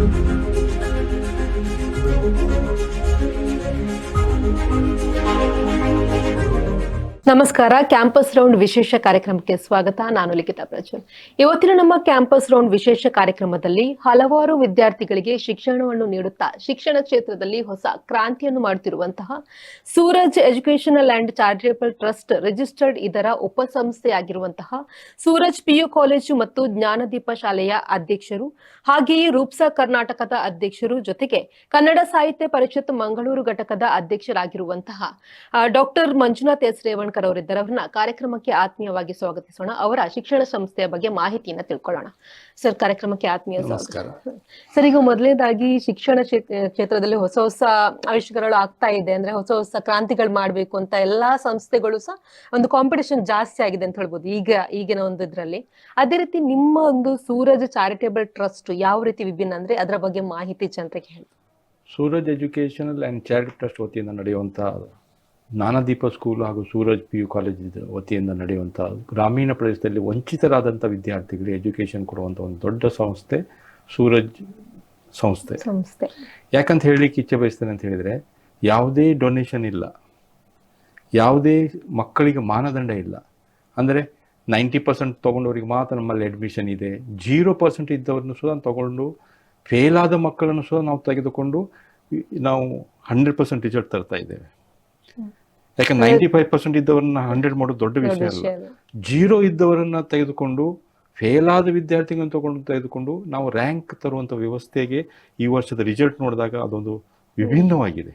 Thank you. ನಮಸ್ಕಾರ campus round ವಿಶೇಷ ಕಾರ್ಯಕ್ರಮಕ್ಕೆ ಸ್ವಾಗತ. ನಾನು ಲಿಖಿತಾ ಪ್ರಜ್ವಲ್ ಇವತ್ತಿನ ನಮ್ಮ ಕ್ಯಾಂಪಸ್ ರೌಂಡ್ ವಿಶೇಷ ಕಾರ್ಯಕ್ರಮದಲ್ಲಿ ಹಲವಾರು ವಿದ್ಯಾರ್ಥಿಗಳಿಗೆ ಶಿಕ್ಷಣವನ್ನು ನೀಡುತ್ತಾ, ಶಿಕ್ಷಣ ಕ್ಷೇತ್ರದಲ್ಲಿ ಹೊಸ ಕ್ರಾಂತಿಯನ್ನು ಮಾಡುತ್ತಿರುವಂತಹ Suraj educational and charitable trust registered ಇದರ ಉಪಸಂಸ್ಥೆಯಾಗಿರುವಂತಹ ಸೂರಜ್ ಪಿಯು ಕಾಲೇಜು ಮತ್ತು ಜ್ಞಾನದೀಪ ಶಾಲೆಯ ಅಧ್ಯಕ್ಷರು, ಹಾಗೆಯೇ ರೂಪ್ಸಾ ಕರ್ನಾಟಕದ ಅಧ್ಯಕ್ಷರು ಜೊತೆಗೆ ಕನ್ನಡ ಸಾಹಿತ್ಯ ಪರಿಷತ್ ಮಂಗಳೂರು ಘಟಕದ ಅಧ್ಯಕ್ಷರಾಗಿರುವಂತಹ ಡಾಕ್ಟರ್ ಮಂಜುನಾಥ್ ಎಸ್ ರೇವಣ್ಕರ್ ಅವರಿದ್ದಾರೆ ಅವರನ್ನ ಕಾರ್ಯಕ್ರಮಕ್ಕೆ ಆತ್ಮೀಯವಾಗಿ ಸ್ವಾಗತಿಸೋಣ. ಅವರ ಶಿಕ್ಷಣ ಸಂಸ್ಥೆಯ ಬಗ್ಗೆ ಮಾಹಿತಿಯನ್ನ ತಿಳ್ಕೊಳ್ಳೋಣ. ಸರ್ ಕಾರ್ಯಕ್ರಮಕ್ಕೆ ಆತ್ಮೀಯ ಸ್ವಾಗತ. ಸರ್ ಈಗ ಮೊದಲನೇದಾಗಿ ಶಿಕ್ಷಣ ಕ್ಷೇತ್ರದಲ್ಲಿ ಹೊಸ ಹೊಸ ಆವಿಷ್ಕಾರಗಳು ಆಗ್ತಾ ಇದೆ. ಅಂದ್ರೆ ಹೊಸ ಹೊಸ ಕ್ರಾಂತಿಗಳು ಮಾಡ್ಬೇಕು ಅಂತ ಎಲ್ಲಾ ಸಂಸ್ಥೆಗಳು ಸಹ ಒಂದು ಕಾಂಪಿಟೇಷನ್ ಜಾಸ್ತಿ ಆಗಿದೆ ಅಂತ ಹೇಳ್ಬೋದು. ಈಗ ಈಗಿನ ಒಂದು ಇದ್ರಲ್ಲಿ. ಅದೇ ರೀತಿ ನಿಮ್ಮ ಒಂದು ಸೂರಜ್ ಚಾರಿಟೇಬಲ್ ಟ್ರಸ್ಟ್ ಯಾವ ರೀತಿ ವಿಭಿನ್ನ ಅಂದ್ರೆ ಅದರ ಬಗ್ಗೆ ಮಾಹಿತಿ ಜನರಿಗೆ ಹೇಳಿ. Suraj educational and charity trust ವತಿಯಿಂದ ನಡೆಯುವಂಥ ಜ್ಞಾನದೀಪ ಸ್ಕೂಲ್ ಹಾಗೂ ಸೂರಜ್ ಪಿ ಯು ಕಾಲೇಜ್ ವತಿಯಿಂದ ನಡೆಯುವಂಥ ಗ್ರಾಮೀಣ ಪ್ರದೇಶದಲ್ಲಿ ವಂಚಿತರಾದಂಥ ವಿದ್ಯಾರ್ಥಿಗಳಿಗೆ ಎಜುಕೇಷನ್ ಕೊಡುವಂಥ ಒಂದು ದೊಡ್ಡ ಸಂಸ್ಥೆ ಸೂರಜ್ ಸಂಸ್ಥೆ. ಸಂಸ್ಥೆ. ಯಾಕಂತ ಹೇಳಲಿಕ್ಕೆ ಇಚ್ಛೆ ಬಯಸ್ತೇನೆ ಅಂತ ಹೇಳಿದರೆ ಯಾವುದೇ ಡೊನೇಷನ್ ಇಲ್ಲ. ಯಾವುದೇ ಮಕ್ಕಳಿಗೆ ಮಾನದಂಡ ಇಲ್ಲ. ಅಂದರೆ ನೈಂಟಿ ಪರ್ಸೆಂಟ್ ತೊಗೊಂಡವ್ರಿಗೆ ಮಾತ್ರ ನಮ್ಮಲ್ಲಿ ಅಡ್ಮಿಷನ್ ಇದೆ. ಜೀರೋ ಪರ್ಸೆಂಟ್ ಇದ್ದವ್ರನ್ನು ಸಹ ತಗೊಂಡು ಫೇಲ್ ಆದ ಮಕ್ಕಳನ್ನು ಸಹ ನಾವು ತೆಗೆದುಕೊಂಡು ನಾವು ಹಂಡ್ರೆಡ್ ಪರ್ಸೆಂಟ್ ರಿಸಲ್ಟ್ ತರ್ತಾ ಇದ್ದೇವೆ. ಯಾಕಂದ್ರೆ ನೈಂಟಿ ಫೈವ್ ಪರ್ಸೆಂಟ್ ಇದ್ದವರನ್ನ ಹಂಡ್ರೆಡ್ ಮಾಡೋದು ದೊಡ್ಡ ವಿಷಯ ಅಲ್ಲ. ಜೀರೋ ಇದ್ದವರನ್ನ ತೆಗೆದುಕೊಂಡು ಫೇಲ್ ಆದ ವಿದ್ಯಾರ್ಥಿಗಳನ್ನು ತಗೊಂಡು ತೆಗೆದುಕೊಂಡು ನಾವು ರ್ಯಾಂಕ್ ತರುವಂಥ ವ್ಯವಸ್ಥೆಗೆ ಈ ವರ್ಷದ ರಿಸಲ್ಟ್ ನೋಡಿದಾಗ ಅದೊಂದು ವಿಭಿನ್ನವಾಗಿದೆ.